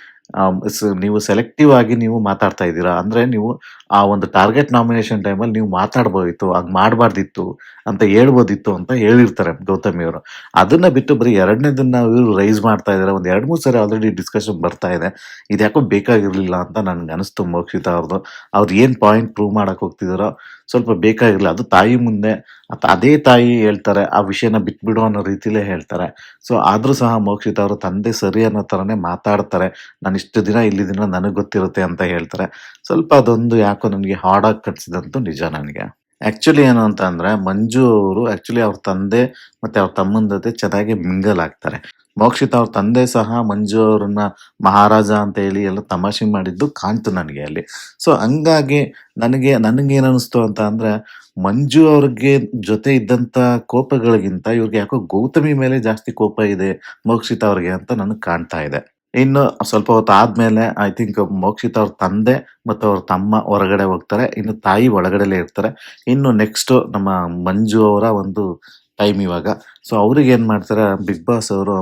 ನೀವು ಸೆಲೆಕ್ಟಿವ್ ಆಗಿ ನೀವು ಮಾತಾಡ್ತಾ ಇದ್ದೀರಾ? ಅಂದ್ರೆ ನೀವು ಆ ಒಂದು ಟಾರ್ಗೆಟ್ ನಾಮಿನೇಷನ್ ಟೈಮಲ್ಲಿ ನೀವು ಮಾತಾಡ್ಬೋದಿತ್ತು, ಹಂಗ್ ಮಾಡಬಾರ್ದಿತ್ತು ಅಂತ ಹೇಳ್ಬೋದಿತ್ತು ಅಂತ ಹೇಳಿರ್ತಾರೆ ಗೌತಮಿ ಅವರು. ಅದನ್ನ ಬಿಟ್ಟು ಬರೀ ಎರಡನೇದನ್ನ ಇವರು ರೈಸ್ ಮಾಡ್ತಾ ಇದ್ದಾರೆ. ಒಂದು ಎರಡು ಮೂರು ಸರಿ ಆಲ್ರೆಡಿ ಡಿಸ್ಕಷನ್ ಬರ್ತಾ ಇದೆ. ಇದ್ಯಾಕೋ ಬೇಕಾಗಿರಲಿಲ್ಲ ಅಂತ ನನಗೆ ಅನಿಸ್ತು ಮೋಕ್ಷಿತ ಅವ್ರದ್ದು ಅವ್ರು ಏನ್ ಪಾಯಿಂಟ್ ಪ್ರೂವ್ ಮಾಡಕ್ ಹೋಗ್ತಿದಾರೋ ಸ್ವಲ್ಪ ಬೇಕಾಗಿಲ್ಲ ಅದು ತಾಯಿ ಮುಂದೆ ಅದೇ ತಾಯಿ ಹೇಳ್ತಾರೆ, ಆ ವಿಷಯನ ಬಿಟ್ಬಿಡು ಅನ್ನೋ ರೀತಿಲೇ ಹೇಳ್ತಾರೆ. ಸೊ ಆದರೂ ಸಹ ಮೋಕ್ಷಿತ ಅವರು ತಂದೆ ಸರಿ ಅನ್ನೋ ಥರನೇ ಮಾತಾಡ್ತಾರೆ. ನಾನು ಇಷ್ಟು ದಿನ ಇಲ್ಲಿದಿನ ನನಗೆ ಗೊತ್ತಿರುತ್ತೆ ಅಂತ ಹೇಳ್ತಾರೆ. ಸ್ವಲ್ಪ ಅದೊಂದು ಯಾಕೋ ನನಗೆ ಹಾಡಾಗಿ ಕಟ್ಸಿದಂತೂ ನಿಜ ನನಗೆ. ಆ್ಯಕ್ಚುಲಿ ಏನು ಅಂತ ಅಂದರೆ, ಮಂಜು ಅವರು ಆ್ಯಕ್ಚುಲಿ ಅವ್ರ ತಂದೆ ಮತ್ತು ಅವ್ರ ತಮ್ಮನ ಜೊತೆ ಚೆನ್ನಾಗಿ ಮಿಂಗಲ್ ಆಗ್ತಾರೆ. ಮೋಕ್ಷಿತ ಅವ್ರ ತಂದೆ ಸಹ ಮಂಜು ಅವ್ರನ್ನ ಮಹಾರಾಜ ಅಂತ ಹೇಳಿ ಎಲ್ಲ ತಮಾಷೆ ಮಾಡಿದ್ದು ಕಾಣ್ತು ನನಗೆ ಅಲ್ಲಿ ಸೊ ಹಂಗಾಗಿ ನನಗೆ ನನಗೆ ಏನ್ ಅನಿಸ್ತು ಅಂತ ಅಂದರೆ ಮಂಜು ಅವ್ರಿಗೆ ಜೊತೆ ಇದ್ದಂಥ ಕೋಪಗಳಿಗಿಂತ ಇವ್ರಿಗೆ ಯಾಕೋ ಗೌತಮಿ ಮೇಲೆ ಜಾಸ್ತಿ ಕೋಪ ಇದೆ ಮೋಕ್ಷಿತ ಅವ್ರಿಗೆ ಅಂತ ನನಗೆ ಕಾಣ್ತಾ ಇದೆ ಇನ್ನು ಸ್ವಲ್ಪ ಹೊತ್ತು ಆದ್ಮೇಲೆ ಐ ಥಿಂಕ್ ಮೋಕ್ಷಿತ ಅವ್ರ ತಂದೆ ಮತ್ತು ಅವ್ರ ತಮ್ಮ ಹೊರಗಡೆ ಹೋಗ್ತಾರೆ. ಇನ್ನು ತಾಯಿ ಒಳಗಡೆಲೇ ಇರ್ತಾರೆ. ಇನ್ನು ನೆಕ್ಸ್ಟ್ ನಮ್ಮ ಮಂಜು ಅವರ ಒಂದು ಟೈಮ್ ಇವಾಗ. ಸೊ ಏನು ಮಾಡ್ತಾರೆ ಬಿಗ್ ಬಾಸ್ ಅವರು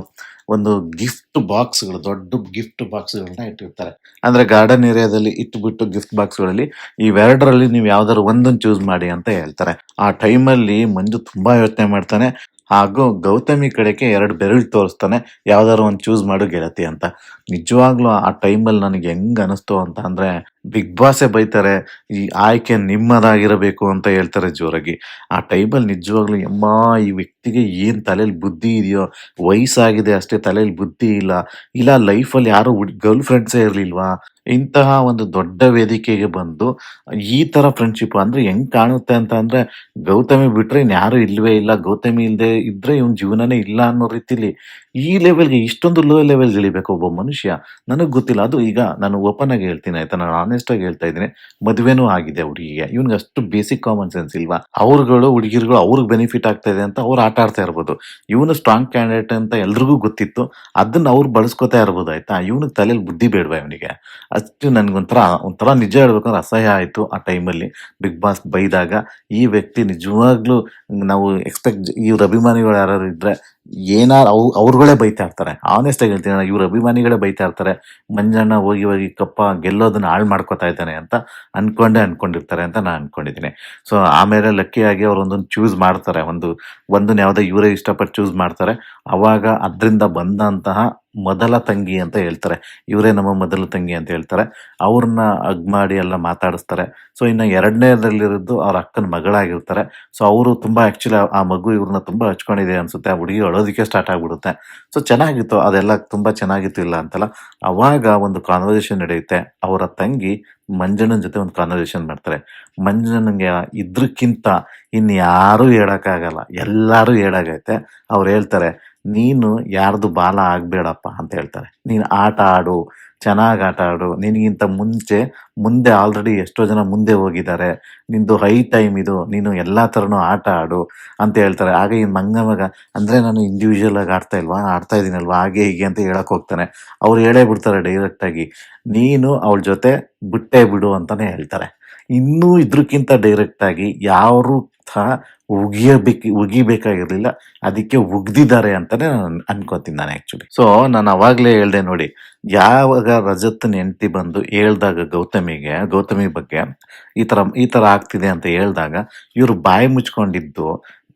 ಒಂದು ಗಿಫ್ಟ್ ಬಾಕ್ಸ್‌ಗಳು ದೊಡ್ಡ ಗಿಫ್ಟ್ ಬಾಕ್ಸ್‌ಗಳನ್ನ ಇಟ್ಟಿರ್ತಾರೆ. ಅಂದ್ರೆ ಗಾರ್ಡನ್ ಏರಿಯಾದಲ್ಲಿ ಇಟ್ಬಿಟ್ಟು ಗಿಫ್ಟ್ ಬಾಕ್ಸ್‌ಗಳಲ್ಲಿ ಇವೆರಡರಲ್ಲಿ ನೀವು ಯಾವ್ದಾದ್ರು ಒಂದನ್ನು ಚೂಸ್ ಮಾಡಿ ಅಂತ ಹೇಳ್ತಾರೆ. ಆ ಟೈಮಲ್ಲಿ ಮಂಜು ತುಂಬಾ ಯೋಚನೆ ಮಾಡ್ತಾನೆ. ಹಾಗೂ ಗೌತಮಿ ಕಡೆಗೆ ಎರಡು ಬೆರಳು ತೋರಿಸ್ತಾನೆ. ಯಾವ್ದಾದ್ರು ಒಂದು ಚೂಸ್ ಮಾಡು ಗೆಳತಿ ಅಂತ. ನಿಜವಾಗ್ಲೂ ಆ ಟೈಮಲ್ಲಿ ನನಗೆ ಹೆಂಗ್ ಅನಿಸ್ತು ಅಂತ ಅಂದ್ರೆ ಬಿಗ್ ಬಾಸೇ ಬೈತಾರೆ. ಈ ಆಯ್ಕೆ ನಿಮ್ಮದಾಗಿರಬೇಕು ಅಂತ ಹೇಳ್ತಾರೆ ಜೋರಾಗಿ. ಆ ಟೈಮಲ್ಲಿ ನಿಜವಾಗ್ಲೂ ಎಮ್ಮ ಈ ವ್ಯಕ್ತಿಗೆ ಏನು ತಲೆಯಲ್ಲಿ ಬುದ್ಧಿ ಇದೆಯೋ, ವಯಸ್ಸಾಗಿದೆ ಅಷ್ಟೇ ತಲೆಯಲ್ಲಿ ಬುದ್ಧಿ ಇಲ್ಲ. ಇಲ್ಲ ಲೈಫಲ್ಲಿ ಯಾರು ಗರ್ಲ್ ಫ್ರೆಂಡ್ಸೇ ಇರ್ಲಿಲ್ವಾ? ಇಂತಹ ಒಂದು ದೊಡ್ಡ ವೇದಿಕೆಗೆ ಬಂದು ಈ ತರ ಫ್ರೆಂಡ್‌ಶಿಪ್ ಅಂದ್ರೆ ಹೆಂಗ್ ಕಾಣುತ್ತೆ ಅಂತ ಅಂದ್ರೆ ಗೌತಮಿ ಬಿಟ್ರೆ ಇನ್ಯಾರು ಇಲ್ವೇ ಇಲ್ಲ. ಗೌತಮಿ ಇಲ್ದೆ ಇದ್ರೆ ಇವ್ನ ಜೀವನನೇ ಇಲ್ಲ ಅನ್ನೋ ರೀತಿಲಿ ಈ ಲೆವೆಲ್‌ಗೆ ಇಷ್ಟೊಂದು ಲೋ ಲೆವೆಲ್ ಇಳಿಬೇಕು ಒಬ್ಬ ಮನುಷ್ಯ? ನನಗೆ ಗೊತ್ತಿಲ್ಲ. ಅದು ಈಗ ನಾನು ಓಪನ್ ಆಗಿ ಹೇಳ್ತೀನಿ, ಆಯ್ತಾ? ನಾನು ಆನೆಸ್ಟ್ ಆಗಿ ಹೇಳ್ತಾ ಇದ್ದೀನಿ. ಮದುವೆನೂ ಆಗಿದೆ ಹುಡುಗಿಗೆ. ಇವ್ನಿಗೆ ಅಷ್ಟು ಬೇಸಿಕ್ ಕಾಮನ್ ಸೆನ್ಸ್ ಇಲ್ವಾ? ಅವ್ರುಗಳು, ಹುಡುಗಿರುಗಳು ಅವ್ರಿಗೆ ಬೆನಿಫಿಟ್ ಆಗ್ತಾ ಇದೆ ಅಂತ ಅವ್ರು ಆಟ ಆಡ್ತಾ ಇರ್ಬೋದು. ಇವನು ಸ್ಟ್ರಾಂಗ್ ಕ್ಯಾಂಡಿಡೇಟ್ ಅಂತ ಎಲ್ರಿಗೂ ಗೊತ್ತಿತ್ತು. ಅದನ್ನ ಅವ್ರು ಬಳಸ್ಕೊತಾ ಇರ್ಬೋದು, ಆಯ್ತಾ? ಇವನಿಗೆ ತಲೆಯಲ್ಲಿ ಬುದ್ಧಿ ಬೇಡವಾ ಇವ್ನಿಗೆ? ಅಷ್ಟು ನನ್ಗೊಂಥರ, ಒಂಥರ ನಿಜ ಹೇಳ್ಬೇಕಂದ್ರೆ ಅಸಹ್ಯ ಆಯಿತು ಆ ಟೈಮಲ್ಲಿ. ಬಿಗ್ ಬಾಸ್ ಬೈದಾಗ ಈ ವ್ಯಕ್ತಿ ನಿಜವಾಗ್ಲೂ ನಾವು ಎಕ್ಸ್‌ಪೆಕ್ಟ್ ಇವ್ರ ಅಭಿಮಾನಿಗಳು ಯಾರು ಇದ್ರೆ ಏನಾರು ಅವ್, ಅವ್ರುಗಳೇ ಬೈತಾ ಇರ್ತಾರೆ. ಆನೆಸ್ಟ್ ಆಗಿ ಹೇಳ್ತೀನಿ ಇವ್ರ ಅಭಿಮಾನಿಗಳೇ ಬೈತಾ ಇರ್ತಾರೆ. ಮಂಜಣ್ಣ ಹೋಗಿ ಹೋಗಿ ಕಪ್ಪ ಗೆಲ್ಲೋದನ್ನ ಹಾಳು ಮಾಡ್ಕೊತಾ ಇದ್ದಾನೆ ಅಂತ ಅನ್ಕೊಂಡೇ ಅನ್ಕೊಂಡಿರ್ತಾರೆ ಅಂತ ನಾನು ಅನ್ಕೊಂಡಿದ್ದೀನಿ. ಸೊ ಆಮೇಲೆ ಲಕ್ಕಿಯಾಗಿ ಅವ್ರು ಒಂದೊಂದು ಚೂಸ್ ಮಾಡ್ತಾರೆ. ಒಂದು ಒಂದನ್ನು ಯಾವುದೇ ಇವರೇ ಇಷ್ಟಪಟ್ಟು ಚೂಸ್ ಮಾಡ್ತಾರೆ. ಅವಾಗ ಅದರಿಂದ ಬಂದಂತಹ ಮೊದಲ ತಂಗಿ ಅಂತ ಹೇಳ್ತಾರೆ. ಇವರೇ ನಮ್ಮ ಮೊದಲ ತಂಗಿ ಅಂತ ಹೇಳ್ತಾರೆ. ಅವ್ರನ್ನ ಅಗ್ ಮಾಡಿ ಎಲ್ಲ ಮಾತಾಡಿಸ್ತಾರೆ. ಸೊ ಇನ್ನು ಎರಡನೇದಲ್ಲಿರೋದು ಅವ್ರ ಅಕ್ಕನ ಮಗಳಾಗಿರ್ತಾರೆ. ಸೊ ಅವರು ತುಂಬ ಆ್ಯಕ್ಚುಲಿ ಆ ಮಗು ಇವ್ರನ್ನ ತುಂಬ ಹಚ್ಕೊಂಡಿದೆ ಅನ್ಸುತ್ತೆ. ಆ ಹುಡುಗಿ ಅಳೋದಕ್ಕೆ ಸ್ಟಾರ್ಟ್ ಆಗಿಬಿಡುತ್ತೆ ಸೊ ಚೆನ್ನಾಗಿತ್ತು. ಅದೆಲ್ಲ ತುಂಬ ಚೆನ್ನಾಗಿತ್ತು ಇಲ್ಲ ಅಂತಲ್ಲ. ಅವಾಗ ಒಂದು ಕಾನ್ವರ್ಸೇಷನ್ ನಡೆಯುತ್ತೆ. ಅವರ ತಂಗಿ ಮಂಜನನ ಜೊತೆ ಒಂದು ಕಾನ್ವರ್ಸೇಷನ್ ಮಾಡ್ತಾರೆ. ಮಂಜನನಿಗೆ ಇದ್ರಕ್ಕಿಂತ ಇನ್ಯಾರೂ ಹೇಳೋಕ್ಕಾಗಲ್ಲ ಎಲ್ಲರೂ ಹೇಳಾಗೈತೆ. ಅವ್ರು ಹೇಳ್ತಾರೆ, "ನೀನು ಯಾರ್ದು ಬಾಲ ಆಗಬೇಡಪ್ಪ ಅಂತ ಹೇಳ್ತಾರೆ. "ನೀನು ಆಟ ಆಡು. ಚೆನ್ನಾಗ್ ಆಟ ಆಡು. ನಿನಗಿಂತ ಮುಂಚೆ, ಮುಂದೆ ಆಲ್ರೆಡಿ ಎಷ್ಟೋ ಜನ ಮುಂದೆ ಹೋಗಿದ್ದಾರೆ. ನಿಂದು ಹೈ ಟೈಮ್ ಇದು. ನೀನು ಎಲ್ಲ ಥರನೂ ಆಟ ಆಡು" ಅಂತ ಹೇಳ್ತಾರೆ. ಆಗ ಈ ಮಂಗ ಮಗ, ಅಂದರೆ ನಾನು ಇಂಡಿವಿಜುವಲ್ ಆಗಿ ಆಡ್ತಾ ಇಲ್ವಾ? ಆಡ್ತಾ ಇದ್ದೀನಲ್ವಾ ಹಾಗೆ ಹೀಗೆ ಅಂತ ಹೇಳಕ್ಕೆ ಹೋಗ್ತಾನೆ. ಅವ್ರು ಹೇಳೇ ಬಿಡ್ತಾರೆ ಡೈರೆಕ್ಟಾಗಿ "ನೀನು ಅವಳ ಜೊತೆ ಬಿಟ್ಟೇ ಬಿಡು" ಅಂತಲೇ ಹೇಳ್ತಾರೆ. ಇನ್ನೂ ಇದ್ರಕ್ಕಿಂತ ಡೈರೆಕ್ಟಾಗಿ ಯಾರು ಸಹ ಉಗಿಯಬೇಕು, ಉಗಿಬೇಕಾಗಿರ್ಲಿಲ್ಲ. ಅದಕ್ಕೆ ಉಗ್ದಿದ್ದಾರೆ ಅಂತಾನೆ ನಾನು ಅನ್ಕೋತೀನಿ ನಾನು ಆ್ಯಕ್ಚುಲಿ ಸೊ ನಾನು ಅವಾಗಲೇ ಹೇಳ್ದೆ ನೋಡಿ. ಯಾವಾಗ ರಜತ್‌ನ ಹೆಂಡ್ತಿ ಬಂದು ಹೇಳ್ದಾಗ ಗೌತಮಿಗೆ, ಗೌತಮಿ ಬಗ್ಗೆ ಈ ತರ ಈ ತರ ಆಗ್ತಿದೆ ಅಂತ ಹೇಳ್ದಾಗ, ಇವ್ರು ಬಾಯಿ ಮುಚ್ಕೊಂಡಿದ್ದು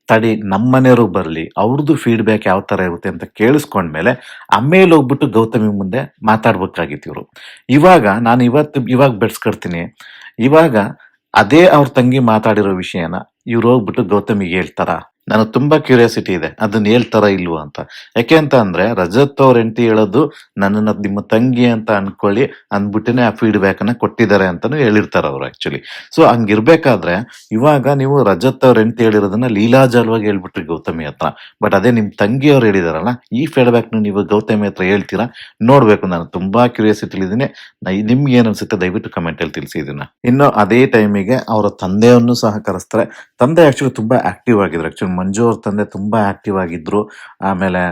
ತಡಿ ನಮ್ಮನೆಯವ್ರು ಬರಲಿ ಅವ್ರದ್ದು ಫೀಡ್‌ಬ್ಯಾಕ್ ಯಾವ ಥರ ಇರುತ್ತೆ ಅಂತ ಕೇಳಿಸ್ಕೊಂಡ್ಮೇಲೆ ಆಮೇಲೆ ಹೋಗ್ಬಿಟ್ಟು ಗೌತಮಿ ಮುಂದೆ ಮಾತಾಡ್ಬೇಕಾಗಿತ್ತು ಇವರು ಇವಾಗ ನಾನು ಇವತ್ತು, ಇವಾಗ ಬೆಡ್ಸ್ಕೊಡ್ತೀನಿ ಇವಾಗ ಅದೇ ಅವ್ರ ತಂಗಿ ಮಾತಾಡಿರೋ ವಿಷಯನ ಇವ್ರು ಹೋಗ್ಬಿಟ್ಟು ಗೌತಮಿಗೆ ಹೇಳ್ತಾರಾ? ನನಗ್ ತುಂಬಾ ಕ್ಯೂರಿಯಾಸಿಟಿ ಇದೆ. ಅದನ್ನ ಹೇಳ್ತಾರ ಇಲ್ವಾ ಅಂತ. ಯಾಕೆ ಅಂತ ಅಂದ್ರೆ ರಜತ್ ಅವ್ರ ಹೆಂಡತಿ ಹೇಳೋದು ನನ್ನನ್ನ ನಿಮ್ಮ ತಂಗಿ ಅಂತ ಅನ್ಕೊಳ್ಳಿ, ಅಂದ್ಬಿಟ್ಟಿನೇ ಆ ಫೀಡ್ಬ್ಯಾಕ್ ಅನ್ನ ಕೊಟ್ಟಿದ್ದಾರೆ ಅಂತಾನು ಹೇಳಿರ್ತಾರೆ ಅವ್ರು ಆಕ್ಚುಲಿ. ಸೊ ಹಂಗಿರ್ಬೇಕಾದ್ರೆ ಇವಾಗ ನೀವು ರಜತ್ ಅವ್ರ ಹೆಂಡತಿ ಹೇಳಿರೋದನ್ನ ಲೀಲಾಜಾಲವಾಗಿ ಹೇಳ್ಬಿಟ್ರಿ ಗೌತಮಿ ಹತ್ರ. ಬಟ್ ಅದೇ ನಿಮ್ ತಂಗಿಯವ್ರು ಹೇಳಿದಾರಲ್ಲ, ಈ ಫೀಡ್ಬ್ಯಾಕ್ ನೀವು ಗೌತಮಿ ಹತ್ರ ಹೇಳ್ತೀರಾ? ನೋಡ್ಬೇಕು, ನಾನು ತುಂಬಾ ಕ್ಯೂರಿಯಾಸಿಟಿಲಿದ್ದೀನಿ. ನಿಮ್ಗೆ ಏನ್ ಅನ್ಸುತ್ತೆ ದಯವಿಟ್ಟು ಕಮೆಂಟ್ ಅಲ್ಲಿ ತಿಳಿಸಿ ಇದನ್ನ. ಇನ್ನು ಅದೇ ಟೈಮಿಗೆ ಅವರ ತಂದೆಯನ್ನು ಸಹ ಕರೆಸ್ತಾರೆ. ತಂದೆ ಆಕ್ಚುಲಿ ತುಂಬಾ ಆಕ್ಟಿವ್ ಆಗಿದ್ರು. ಆಕ್ಚುಲಿ ಮಂಜು ಅವ್ರ ತಂದೆ ತುಂಬ ಆಕ್ಟಿವ್ ಆಗಿದ್ರು. ಆಮೇಲೆ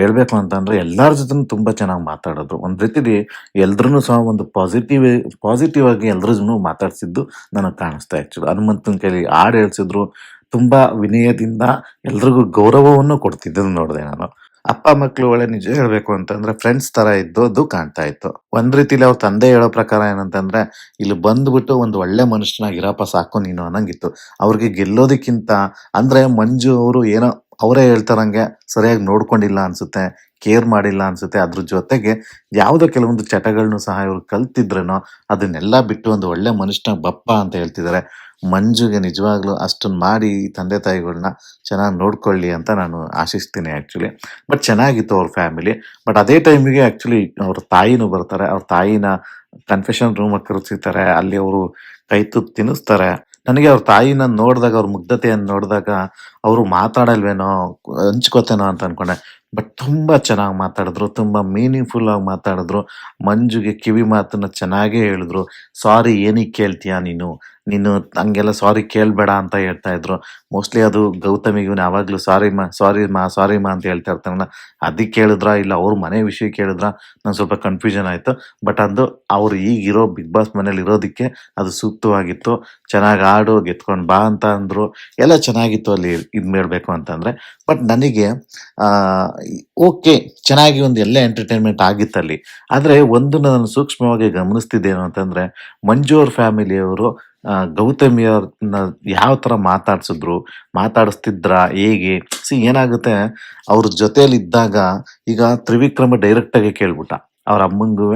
ಹೇಳಬೇಕು ಅಂತಂದ್ರೆ ಎಲ್ಲರ ಜೊತೆನೂ ತುಂಬಾ ಚೆನ್ನಾಗಿ ಮಾತಾಡೋದು. ಒಂದು ರೀತಿಲಿ ಎಲ್ರೂ ಸಹ ಒಂದು ಪಾಸಿಟಿವ್ ಪಾಸಿಟಿವ್ ಆಗಿ ಎಲ್ರೂನು ಮಾತಾಡ್ಸಿದ್ದು ನನಗೆ ಕಾಣಿಸ್ತಾ ಆ್ಯಕ್ಚುಲಿ ಹನುಮಂತನ ಕೈಲಿ ಹಾಡು ಹೇಳ್ಸಿದ್ರು. ತುಂಬಾ ವಿನಯದಿಂದ ಎಲ್ರಿಗೂ ಗೌರವವನ್ನು ಕೊಡ್ತಿದ್ದನ್ನು ನೋಡಿದೆ ನಾನು. ಅಪ್ಪ ಮಕ್ಕಳು ಒಳ್ಳೆ ನಿಜ ಹೇಳ್ಬೇಕು ಅಂತಂದ್ರೆ ಫ್ರೆಂಡ್ಸ್ ತರ ಇದ್ದದ್ದು ಕಾಣ್ತಾ ಇತ್ತು. ಒಂದ್ ರೀತಿಲಿ ಅವ್ರ ತಂದೆ ಹೇಳೋ ಪ್ರಕಾರ ಏನಂತಂದ್ರೆ, ಇಲ್ಲಿ ಬಂದ್ಬಿಟ್ಟು ಒಂದು ಒಳ್ಳೆ ಮನುಷ್ಯನಾಗಿ ಇರಪ್ಪ ಸಾಕು ನೀನು ಅನ್ನಂಗಿತ್ತು. ಅವ್ರಿಗೆ ಗೆಲ್ಲೋದಕ್ಕಿಂತ ಅಂದ್ರೆ ಮಂಜು ಅವರು ಏನೋ ಅವರೇ ಹೇಳ್ತಾರಂಗೆ ಸರಿಯಾಗಿ ನೋಡ್ಕೊಂಡಿಲ್ಲ ಅನ್ಸುತ್ತೆ. ಕೇರ್ ಮಾಡಿಲ್ಲ ಅನ್ಸುತ್ತೆ. ಅದ್ರ ಜೊತೆಗೆ ಯಾವುದೋ ಕೆಲವೊಂದು ಚಟಗಳನ್ನೂ ಸಹ ಇವ್ರು ಕಲ್ತಿದ್ರೇನೋ ಅದನ್ನೆಲ್ಲ ಬಿಟ್ಟು ಒಂದು ಒಳ್ಳೆ ಮನುಷ್ಯನ ಬಪ್ಪ ಅಂತ ಹೇಳ್ತಿದ್ದಾರೆ. ಮಂಜುಗೆ ನಿಜವಾಗ್ಲೂ ಅಷ್ಟನ್ನು ಮಾಡಿ ತಂದೆ ತಾಯಿಗಳನ್ನ ಚೆನ್ನಾಗಿ ನೋಡ್ಕೊಳ್ಳಿ ಅಂತ ನಾನು ಆಶಿಸ್ತೀನಿ ಆ್ಯಕ್ಚುಲಿ ಬಟ್ ಚೆನ್ನಾಗಿತ್ತು ಅವ್ರ ಫ್ಯಾಮಿಲಿ. ಬಟ್ ಅದೇ ಟೈಮಿಗೆ ಆ್ಯಕ್ಚುಲಿ ಅವ್ರ ತಾಯಿನೂ ಬರ್ತಾರೆ. ಅವ್ರ ತಾಯಿನ ಕನ್ಫೆಷನ್ ರೂಮಿಗೆ ಕರೆಸಿರ್ತಾರೆ ಅಲ್ಲಿ ಅವರು ಕೈ ತುತ್ತು ತಿನ್ನಿಸ್ತಾರೆ. ನನಗೆ ಅವ್ರ ತಾಯಿನ ನೋಡಿದಾಗ, ಅವ್ರ ಮುಗ್ಧತೆಯನ್ನು ನೋಡಿದಾಗ ಅವರು ಮಾತಾಡಲ್ವೇನೋ, ಹಂಚ್ಕೋತೇನೋ ಅಂತ ಅನ್ಕೊಂಡೆ. ಬಟ್ ತುಂಬ ಚೆನ್ನಾಗಿ ಮಾತಾಡಿದ್ರು. ತುಂಬ ಮೀನಿಂಗ್‌ಫುಲ್ ಆಗಿ ಮಾತಾಡಿದ್ರು. ಮಂಜುಗೆ ಕಿವಿ ಮಾತನ್ನು ಚೆನ್ನಾಗೇ ಹೇಳಿದ್ರು. ಸಾರಿ ಏನಕ್ಕೆ ಕೇಳ್ತೀಯಾ ನೀನು? ನೀನು ಹಂಗೆಲ್ಲ ಸಾರಿ ಕೇಳಬೇಡ ಅಂತ ಹೇಳ್ತಾ ಇದ್ರು. ಮೋಸ್ಟ್ಲಿ ಅದು ಗೌತಮಿಗೆ ಇವನು ಯಾವಾಗಲೂ ಸಾರಿ ಮಾ ಸಾರಿ ಮಾ ಸಾರಿ ಮಾ ಅಂತ ಹೇಳ್ತಾ ಇರ್ತಾನಲ್ಲ ಅದಕ್ಕೆ ಕೇಳಿದ್ರ ಇಲ್ಲ ಅವ್ರ ಮನೆ ವಿಷಯ ಕೇಳಿದ್ರ? ನಂಗೆ ಸ್ವಲ್ಪ ಕನ್ಫ್ಯೂಷನ್ ಆಯಿತು. ಬಟ್ ಅದು ಅವ್ರು ಈಗಿರೋ ಬಿಗ್ ಬಾಸ್ ಮನೇಲಿ ಇರೋದಕ್ಕೆ ಅದು ಸೂಕ್ತವಾಗಿತ್ತು. ಚೆನ್ನಾಗಿ ಆಡು ಗೆದ್ಕೊಂಡು ಬಾ ಅಂತ ಅಂದರು. ಎಲ್ಲ ಚೆನ್ನಾಗಿತ್ತು ಅಲ್ಲಿ ಇದು ಮಾಡಬೇಕು ಅಂತಂದರೆ. ಬಟ್ ನನಗೆ ಓಕೆ, ಚೆನ್ನಾಗಿ ಒಂದು ಎಲ್ಲ ಎಂಟರ್ಟೈನ್ಮೆಂಟ್ ಆಗಿತ್ತಲ್ಲಿ ಆದರೆ ಒಂದು ನಾನು ಸೂಕ್ಷ್ಮವಾಗಿ ಗಮನಿಸ್ತಿದ್ದೇನು ಅಂತಂದರೆ ಮಂಜು ಅವ್ರ ಫ್ಯಾಮಿಲಿಯವರು ಗೌತಮಿಯವ್ರನ್ನ ಯಾವ ಥರ ಮಾತಾಡ್ಸಿದ್ರು, ಮಾತಾಡಿಸ್ತಿದ್ರ, ಹೇಗೆ? ಸಿ, ಏನಾಗುತ್ತೆ? ಅವ್ರ ಜೊತೆಯಲ್ಲಿ ಇದ್ದಾಗ ಈಗ ತ್ರಿವಿಕ್ರಮ ಡೈರೆಕ್ಟಾಗಿ ಕೇಳ್ಬಿಟ್ಟ. ಅವ್ರ ಅಮ್ಮಂಗೂ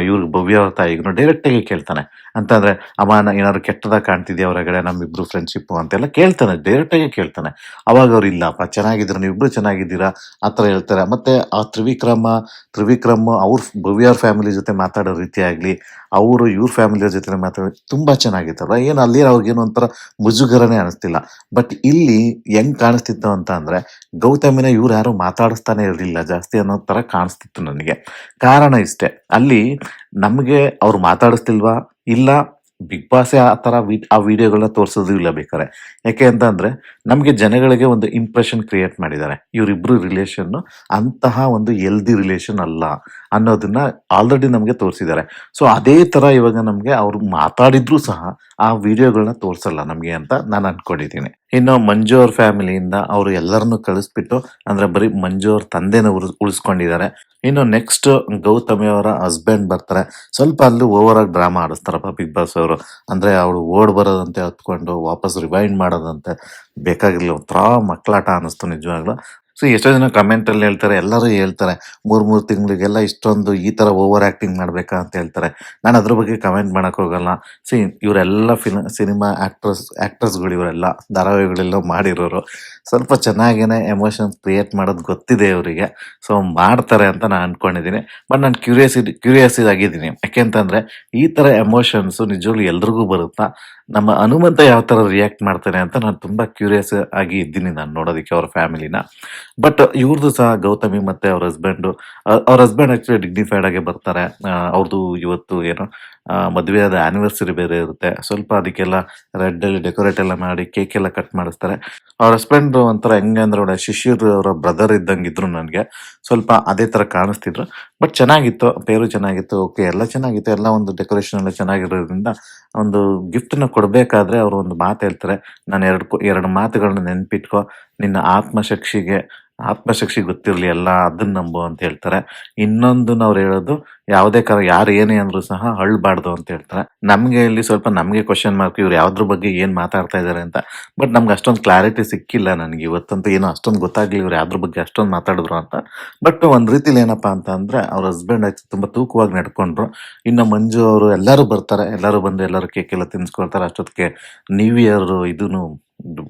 ಇವ್ರಿಗೆ ಭವ್ಯ ಅವ್ರ ತಾಯಿಗೂ ಡೈರೆಕ್ಟಾಗಿ ಕೇಳ್ತಾನೆ. ಅಂತಂದ್ರೆ, ಅಮ್ಮ ಏನಾದ್ರು ಕೆಟ್ಟದಾಗ ಕಾಣ್ತಿದ್ಯಾ ಹೊರಗಡೆ ನಮ್ಮಿಬ್ರು ಫ್ರೆಂಡ್ಶಿಪ್ ಅಂತೆಲ್ಲ ಕೇಳ್ತಾನೆ ಡೈರೆಕ್ಟಾಗಿ ಕೇಳ್ತಾನೆ. ಅವಾಗ ಅವ್ರು, ಇಲ್ಲಪ್ಪ ಚೆನ್ನಾಗಿದ್ರು ನೀವಿಬ್ರು ಚೆನ್ನಾಗಿದ್ದೀರಾ? ಆ ಥರ ಹೇಳ್ತಾರೆ. ಮತ್ತೆ ಆ ತ್ರಿವಿಕ್ರಮ ತ್ರಿವಿಕ್ರಮ ಅವ್ರ ಭವ್ಯ ಅವ್ರ ಫ್ಯಾಮಿಲಿ ಜೊತೆ ಮಾತಾಡೋ ರೀತಿ ಆಗಲಿ ಅವರು ಇವ್ರ ಫ್ಯಾಮಿಲಿಯವ್ರ ಜೊತೆ ಮಾತಾಡೋ ತುಂಬ ಚೆನ್ನಾಗಿತ್ತಲ್ಲ ಏನು ಅಲ್ಲಿ ಅವ್ರಿಗೇನು ಒಂಥರ ಮುಜುಗರನೇ ಅನಿಸ್ತಿಲ್ಲ. ಬಟ್ ಇಲ್ಲಿ ಹೆಂಗೆ ಕಾಣಿಸ್ತಿತ್ತು ಅಂತ ಅಂದರೆ, ಗೌತಮಿನ ಇವ್ರು ಯಾರು ಮಾತಾಡಿಸ್ತಾನೆ ಇರಲಿಲ್ಲ ಜಾಸ್ತಿ ಅನ್ನೋ ತರ ಕಾಣಿಸ್ತಿತ್ತು ನನಗೆ. ಕಾರಣ ಇಷ್ಟೇ. ಅಲ್ಲಿ ನಮಗೆ ಅವ್ರು ಮಾತಾಡಿಸ್ತಿಲ್ವಾ? ಇಲ್ಲ. ಬಿಗ್ ಬಾಸ್ ಆ ಥರ ಆ ವಿಡಿಯೋಗಳನ್ನ ತೋರಿಸೋದು ಇಲ್ಲ ಬೇಕಾರೆ ಯಾಕೆ ಅಂತ ಅಂದ್ರೆ ನಮಗೆ ಜನಗಳಿಗೆ ಒಂದು ಇಂಪ್ರೆಷನ್ ಕ್ರಿಯೇಟ್ ಮಾಡಿದ್ದಾರೆ. ಇವರಿಬ್ರು ರಿಲೇಷನ್ನು ಅಂತಹ ಒಂದು ಎಲ್ದಿ ರಿಲೇಷನ್ ಅಲ್ಲ ಅನ್ನೋದನ್ನ ಆಲ್ರೆಡಿ ನಮಗೆ ತೋರಿಸಿದ್ದಾರೆ. ಸೊ ಅದೇ ತರ ಇವಾಗ ನಮಗೆ ಅವ್ರು ಮಾತಾಡಿದ್ರು ಸಹ ಆ ವಿಡಿಯೋಗಳನ್ನ ತೋರಿಸಲ್ಲ ನಮಗೆ ಅಂತ ನಾನು ಅನ್ಕೊಂಡಿದ್ದೀನಿ. ಇನ್ನು ಮಂಜು ಅವ್ರ ಫ್ಯಾಮಿಲಿಯಿಂದ ಅವರು ಎಲ್ಲರನ್ನು ಕಳಿಸ್ಬಿಟ್ಟು, ಅಂದ್ರೆ ಬರೀ ಮಂಜು ಅವ್ರ ತಂದೆನ ಉಳಿಸ್, ಉಳಿಸ್ಕೊಂಡಿದ್ದಾರೆ. ಇನ್ನು ನೆಕ್ಸ್ಟ್ ಗೌತಮಿ ಅವರ ಹಸ್ಬೆಂಡ್ ಬರ್ತಾರೆ. ಸ್ವಲ್ಪ ಅಲ್ಲಿ ಓವರ್ ಆಗಿ ಡ್ರಾಮಾ ಆಡಿಸ್ತಾರಪ್ಪ ಬಿಗ್ ಬಾಸ್ ಅವರು. ಅಂದ್ರೆ ಅವಳು ಓಡ್ ಬರೋದಂತೆ ಹತ್ಕೊಂಡು ವಾಪಸ್ ರಿವೈಂಡ್ ಮಾಡೋದಂತೆ. ಬೇಕಾಗಿಲ್ಲ ಒಂಥರ ಮಕ್ಕಳಾಟ ಅನ್ನಿಸ್ತು ನಿಜವಾಗ್ಲೂ. ಸೊ ಎಷ್ಟೋ ಜನ ಕಮೆಂಟಲ್ಲಿ ಹೇಳ್ತಾರೆ, ಎಲ್ಲರೂ ಹೇಳ್ತಾರೆ, ಮೂರು ಮೂರು ತಿಂಗಳಿಗೆಲ್ಲ ಇಷ್ಟೊಂದು ಈ ಥರ ಓವರ್ ಆ್ಯಕ್ಟಿಂಗ್ ಮಾಡಬೇಕಾ ಅಂತ ಹೇಳ್ತಾರೆ. ನಾನು ಅದ್ರ ಬಗ್ಗೆ ಕಮೆಂಟ್ ಮಾಡೋಕ್ಕೋಗಲ್ಲ ಸಿ ಇವರೆಲ್ಲ ಫಿಲ್ ಸಿನಿಮಾ ಆ್ಯಕ್ಟ್ರಸ್ ಆ್ಯಕ್ಟ್ರಸ್ಗಳು ಇವರೆಲ್ಲ, ಧಾರಾವಾಹಿಗಳೆಲ್ಲ ಮಾಡಿರೋರು, ಸ್ವಲ್ಪ ಚೆನ್ನಾಗೇನೆ ಎಮೋಷನ್ಸ್ ಕ್ರಿಯೇಟ್ ಮಾಡೋದು ಗೊತ್ತಿದೆ ಅವರಿಗೆ. ಸೊ ಮಾಡ್ತಾರೆ ಅಂತ ನಾನು ಅಂದ್ಕೊಂಡಿದ್ದೀನಿ ಬಟ್ ನಾನು ಕ್ಯೂರಿಯಾಸಿಟಿ ಕ್ಯೂರಿಯಾಸಿಟಿ ಆಗಿದ್ದೀನಿ ಯಾಕೆಂತಂದರೆ ಈ ಥರ ಎಮೋಷನ್ಸು ನಿಜವಾಗ್ಲೂ ಎಲ್ರಿಗೂ ಬರುತ್ತಾ? ನಮ್ಮ ಹನುಮಂತ ಯಾವ ಥರ ರಿಯಾಕ್ಟ್ ಮಾಡ್ತಾನೆ ಅಂತ ನಾನು ತುಂಬಾ ಕ್ಯೂರಿಯಸ್ ಆಗಿ ಇದ್ದೀನಿ ನಾನು ನೋಡೋದಕ್ಕೆ ಅವ್ರ ಫ್ಯಾಮಿಲಿನ ಬಟ್ ಇವ್ರದ್ದು ಸಹ ಗೌತಮಿ ಮತ್ತೆ ಅವ್ರ ಹಸ್ಬೆಂಡು ಅವ್ರ ಹಸ್ಬೆಂಡ್ ಆ್ಯಕ್ಚುಲಿ ಡಿಗ್ನಿಫೈಡ್ ಆಗಿ ಬರ್ತಾರೆ. ಅವ್ರದ್ದು ಇವತ್ತು ಏನು ಮದುವೆ ಮದುವೆಯಾದ ಆನಿವರ್ಸರಿ ಬೇರೆ ಇರುತ್ತೆ. ಸ್ವಲ್ಪ ಅದಕ್ಕೆಲ್ಲ ರೆಡ್ ಅಲ್ಲಿ ಡೆಕೋರೇಟ್ ಎಲ್ಲ ಮಾಡಿ ಕೇಕ್ ಎಲ್ಲ ಕಟ್ ಮಾಡಿಸ್ತಾರೆ. ಅವ್ರ ಹಸ್ಬೆಂಡು ಒಂಥರ ಹೆಂಗೆ ಅಂದ್ರೆ ಅವಳ ಶಿಶಿರ್ ಅವರ ಬ್ರದರ್ ಇದ್ದಂಗೆ ಇದ್ರು ನನಗೆ. ಸ್ವಲ್ಪ ಅದೇ ತರ ಕಾಣಿಸ್ತಿದ್ರು. ಬಟ್ ಚೆನ್ನಾಗಿತ್ತು, ಪೇರು ಚೆನ್ನಾಗಿತ್ತು ಓಕೆ ಎಲ್ಲ ಚೆನ್ನಾಗಿತ್ತು. ಎಲ್ಲ ಒಂದು ಡೆಕೋರೇಷನ್ ಎಲ್ಲ ಚೆನ್ನಾಗಿರೋದ್ರಿಂದ ಒಂದು ಗಿಫ್ಟನ್ನ ಕೊಡ್ಬೇಕಾದ್ರೆ ಅವರು ಒಂದು ಮಾತು ಹೇಳ್ತಾರೆ. ನಾನು ಎರಡು ಎರಡು ಮಾತುಗಳನ್ನ ನೆನಪಿಟ್ಕೋ ನಿನ್ನ ಆತ್ಮಶಕ್ಷಿಗೆ ಆತ್ಮಶಕ್ತಿ ಗೊತ್ತಿರಲಿ ಎಲ್ಲ ಅದನ್ನ ನಂಬು ಅಂತ ಹೇಳ್ತಾರೆ. ಇನ್ನೊಂದು ಅವ್ರು ಹೇಳೋದು, ಯಾವುದೇ ಕಾರಣ ಯಾರು ಏನೇ ಅಂದ್ರು ಸಹ ಅಳ್ಬಾರ್ದು ಅಂತ ಹೇಳ್ತಾರೆ. ನಮಗೆ ಇಲ್ಲಿ ಸ್ವಲ್ಪ ನಮಗೆ ಕ್ವಶನ್ ಮಾರ್ಕ್ ಇವ್ರು ಯಾವ್ದ್ರ ಬಗ್ಗೆ ಏನು ಮಾತಾಡ್ತಾ ಇದ್ದಾರೆ ಅಂತ. ಬಟ್ ನಮ್ಗೆ ಅಷ್ಟೊಂದು ಕ್ಲಾರಿಟಿ ಸಿಕ್ಕಿಲ್ಲ ನನಗೆ ಇವತ್ತಂತೂ ಏನೋ ಅಷ್ಟೊಂದು ಗೊತ್ತಾಗ್ಲಿ ಇವ್ರು ಯಾವ್ದ್ರ ಬಗ್ಗೆ ಅಷ್ಟೊಂದು ಮಾತಾಡಿದ್ರು ಅಂತ. ಬಟ್ ಒಂದು ರೀತಿಲಿ ಏನಪ್ಪಾ ಅಂತ ಅಂದ್ರೆ ಅವ್ರ ಹಸ್ಬೆಂಡ್ ಆಯ್ತು ತುಂಬಾ ತೂಕವಾಗಿ ನಡ್ಕೊಂಡ್ರು. ಇನ್ನು ಮಂಜು ಅವರು ಎಲ್ಲರೂ ಬರ್ತಾರೆ, ಎಲ್ಲರೂ ಬಂದು ಎಲ್ಲರೂ ಕೇಕ್ ಎಲ್ಲ ತಿನ್ಸ್ಕೊಳ್ತಾರೆ. ಅಷ್ಟೊತ್ತಿಗೆ ನ್ಯೂ ಇಯರ್ ಇದನ್ನು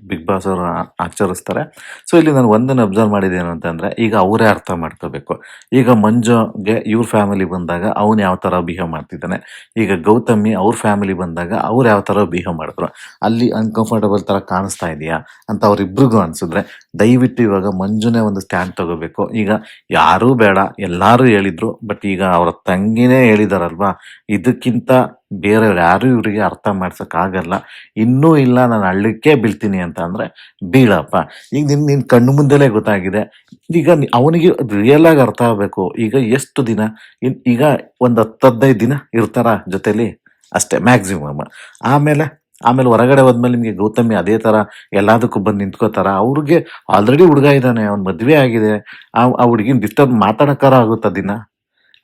ಬಿಗ್ ಬಾಸ್ ಅವರು ಆಚರಿಸ್ತಾರೆ. ಸೊ ಇಲ್ಲಿ ನಾನು ಒಂದನ್ನು ಅಬ್ಸರ್ವ್ ಮಾಡಿದ್ದೇನು ಅಂತಂದರೆ ಈಗ ಅವರೇ ಅರ್ಥ ಮಾಡ್ಕೋಬೇಕು. ಈಗ ಮಂಜುಗೆ ಇವ್ರ ಫ್ಯಾಮಿಲಿ ಬಂದಾಗ ಅವನು ಯಾವ ಥರ ಬಿಹೇವ್ ಮಾಡ್ತಿದ್ದಾನೆ. ಈಗ ಗೌತಮಿ ಅವ್ರ ಫ್ಯಾಮಿಲಿ ಬಂದಾಗ ಅವ್ರು ಯಾವ ಥರ ಬಿಹೇವ್ ಮಾಡಿದ್ರು ಅಲ್ಲಿ ಅನ್ಕಂಫರ್ಟಬಲ್ ಥರ ಕಾಣಿಸ್ತಾ ಇದೆಯಾ ಅಂತ ಅವರಿಬ್ರಿಗೂ ಅನಿಸಿದ್ರೆ, ದಯವಿಟ್ಟು ಇವಾಗ ಮಂಜುನೇ ಒಂದು ಸ್ಟ್ಯಾಂಡ್ ತಗೋಬೇಕು. ಈಗ ಯಾರೂ ಬೇಡ, ಎಲ್ಲರೂ ಹೇಳಿದರು ಬಟ್ ಈಗ ಅವರ ತಂಗಿನೇ ಹೇಳಿದಾರಲ್ವಾ? ಇದಕ್ಕಿಂತ ಬೇರೆಯವ್ರು ಯಾರೂ ಇವರಿಗೆ ಅರ್ಥ ಮಾಡ್ಸೋಕ್ಕಾಗಲ್ಲ. ಇನ್ನೂ ಇಲ್ಲ, ನಾನು ಹಳ್ಳಕ್ಕೆ ಬೀಳ್ತೀನಿ ಅಂತ ಅಂದರೆ ಬೀಳಪ್ಪ. ಈಗ ನಿನ್ನ ನಿನ್ನ ಕಣ್ಣು ಮುಂದೆಲೇ ಗೊತ್ತಾಗಿದೆ. ಈಗ ಅವನಿಗೆ ರಿಯಲ್ ಆಗಿ ಅರ್ಥ ಆಗಬೇಕು. ಈಗ ಎಷ್ಟು ದಿನ ಈಗ ಒಂದು ಹತ್ತು ಹದಿನೈದು ದಿನ ಇರ್ತಾರ ಜೊತೆಲಿ? ಅಷ್ಟೇ ಮ್ಯಾಕ್ಸಿಮಮ್ ಆಮೇಲೆ ಆಮೇಲೆ ಹೊರಗಡೆ ಹೋದ್ಮೇಲೆ ನಿಮಗೆ ಗೌತಮಿ ಅದೇ ಥರ ಎಲ್ಲದಕ್ಕೂ ಬಂದು ನಿಂತ್ಕೋತಾರ? ಅವ್ರಿಗೆ ಆಲ್ರೆಡಿ ಹುಡುಗ ಇದ್ದಾನೆ, ಅವ್ನು ಮದುವೆ ಆಗಿದೆ. ಆ ಆ ಹುಡುಗಿನ ಡಿಸ್ಟರ್ಬ್ ಮಾತಾಡೋಕ್ಕಾರ ಆಗುತ್ತೆ ದಿನ?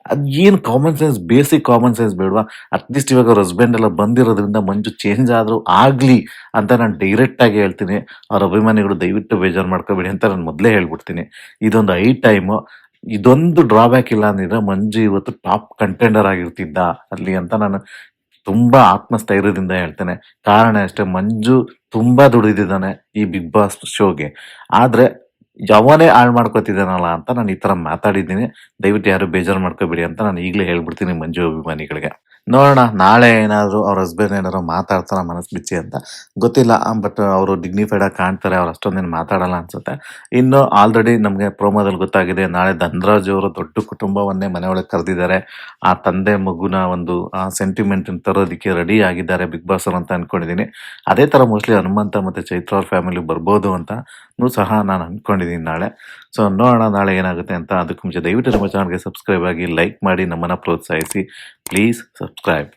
ಅದ್ ಏನು common sense basic common sense ಬೇಡವಾ? ಅಟ್ಲೀಸ್ಟ್ ಇವಾಗ ಅವ್ರ ಹಸ್ಬೆಂಡ್ ಎಲ್ಲ ಬಂದಿರೋದ್ರಿಂದ ಮಂಜು ಚೇಂಜ್ ಆದರೂ ಆಗಲಿ ಅಂತ ನಾನು ಡೈರೆಕ್ಟಾಗಿ ಹೇಳ್ತೀನಿ. ಅವ್ರ ಅಭಿಮಾನಿಗಳು ದಯವಿಟ್ಟು ಬೇಜಾರು ಮಾಡ್ಕೋಬೇಡಿ ಅಂತ ನಾನು ಮೊದಲೇ ಹೇಳ್ಬಿಡ್ತೀನಿ. ಇದೊಂದು ಐ ಟೈಮು ಇದೊಂದು ಡ್ರಾಬ್ಯಾಕ್ ಇಲ್ಲ ಅಂದಿದ್ರೆ ಮಂಜು ಇವತ್ತು ಟಾಪ್ ಕಂಟೆಂಡರ್ ಆಗಿರ್ತಿದ್ದ ಅಲ್ಲಿ ಅಂತ ನಾನು ತುಂಬ ಆತ್ಮಸ್ಥೈರ್ಯದಿಂದ ಹೇಳ್ತೇನೆ. ಕಾರಣ ಅಷ್ಟೇ, ಮಂಜು ತುಂಬ ದುಡಿದಿದ್ದಾನೆ ಈ ಬಿಗ್ ಬಾಸ್ ಶೋಗೆ ಆದ್ರೆ ಯಾವನೇ ಹಾಳು ಮಾಡ್ಕೋತಿದ್ದಾನಲ್ಲ ಅಂತ ನಾನು ಈ ತರ ಮಾತಾಡಿದ್ದೀನಿ. ದಯವಿಟ್ಟು ಯಾರು ಬೇಜಾರು ಮಾಡ್ಕೋಬೇಡಿ ಅಂತ ನಾನು ಈಗಲೇ ಹೇಳ್ಬಿಡ್ತೀನಿ ಮಂಜು ಅಭಿಮಾನಿಗಳಿಗೆ. ನೋಡೋಣ, ನಾಳೆ ಏನಾದರೂ ಅವ್ರ ಹಸ್ಬೆಂಡ್ ಏನಾದ್ರು ಮಾತಾಡ್ತಾರ ಮನಸ್ಸು ಬಿಚ್ಚಿ ಅಂತ. ಗೊತ್ತಿಲ್ಲ ಬಟ್ ಅವರು ಡಿಗ್ನಿಫೈಡ್ ಆಗಿ ಕಾಣ್ತಾರೆ, ಅವ್ರು ಅಷ್ಟೊಂದೇನು ಮಾತಾಡಲ್ಲ ಅನ್ಸುತ್ತೆ. ಇನ್ನು ಆಲ್ರೆಡಿ ನಮಗೆ ಪ್ರೋಮೋದಲ್ಲಿ ಗೊತ್ತಾಗಿದೆ, ನಾಳೆ ಧನರಾಜ್ ಅವರು ದೊಡ್ಡ ಕುಟುಂಬವನ್ನೇ ಮನೆಯೊಳಗೆ ಕರೆದಿದ್ದಾರೆ. ಆ ತಂದೆ ಮಗುನ ಒಂದು ಸೆಂಟಿಮೆಂಟ್ ತರೋದಕ್ಕೆ ರೆಡಿ ಆಗಿದ್ದಾರೆ ಬಿಗ್ ಬಾಸ್ ಅವ್ರು ಅಂತ ಅನ್ಕೊಂಡಿದ್ದೀನಿ ಅದೇ ಥರ ಮೋಸ್ಟ್ಲಿ ಹನುಮಂತ ಮತ್ತು ಚೈತ್ರ ಅವ್ರ ಫ್ಯಾಮಿಲಿ ಬರ್ಬೋದು ಅಂತ ಸಹ ನಾನು ಅಂದ್ಕೊಂಡಿದ್ದೀನಿ ನಾಳೆ. ಸೊ ನೋಡೋಣ ನಾಳೆ ಏನಾಗುತ್ತೆ ಅಂತ ಅದಕ್ಕೆ ಮುಂಚೆ ದಯವಿಟ್ಟು ನಮ್ಮ ಚಾನಲ್ಗೆ ಸಬ್ಸ್ಕ್ರೈಬ್ ಆಗಿ ಲೈಕ್ ಮಾಡಿ, ನಮ್ಮನ್ನ ಪ್ರೋತ್ಸಾಹಿಸಿ. Please subscribe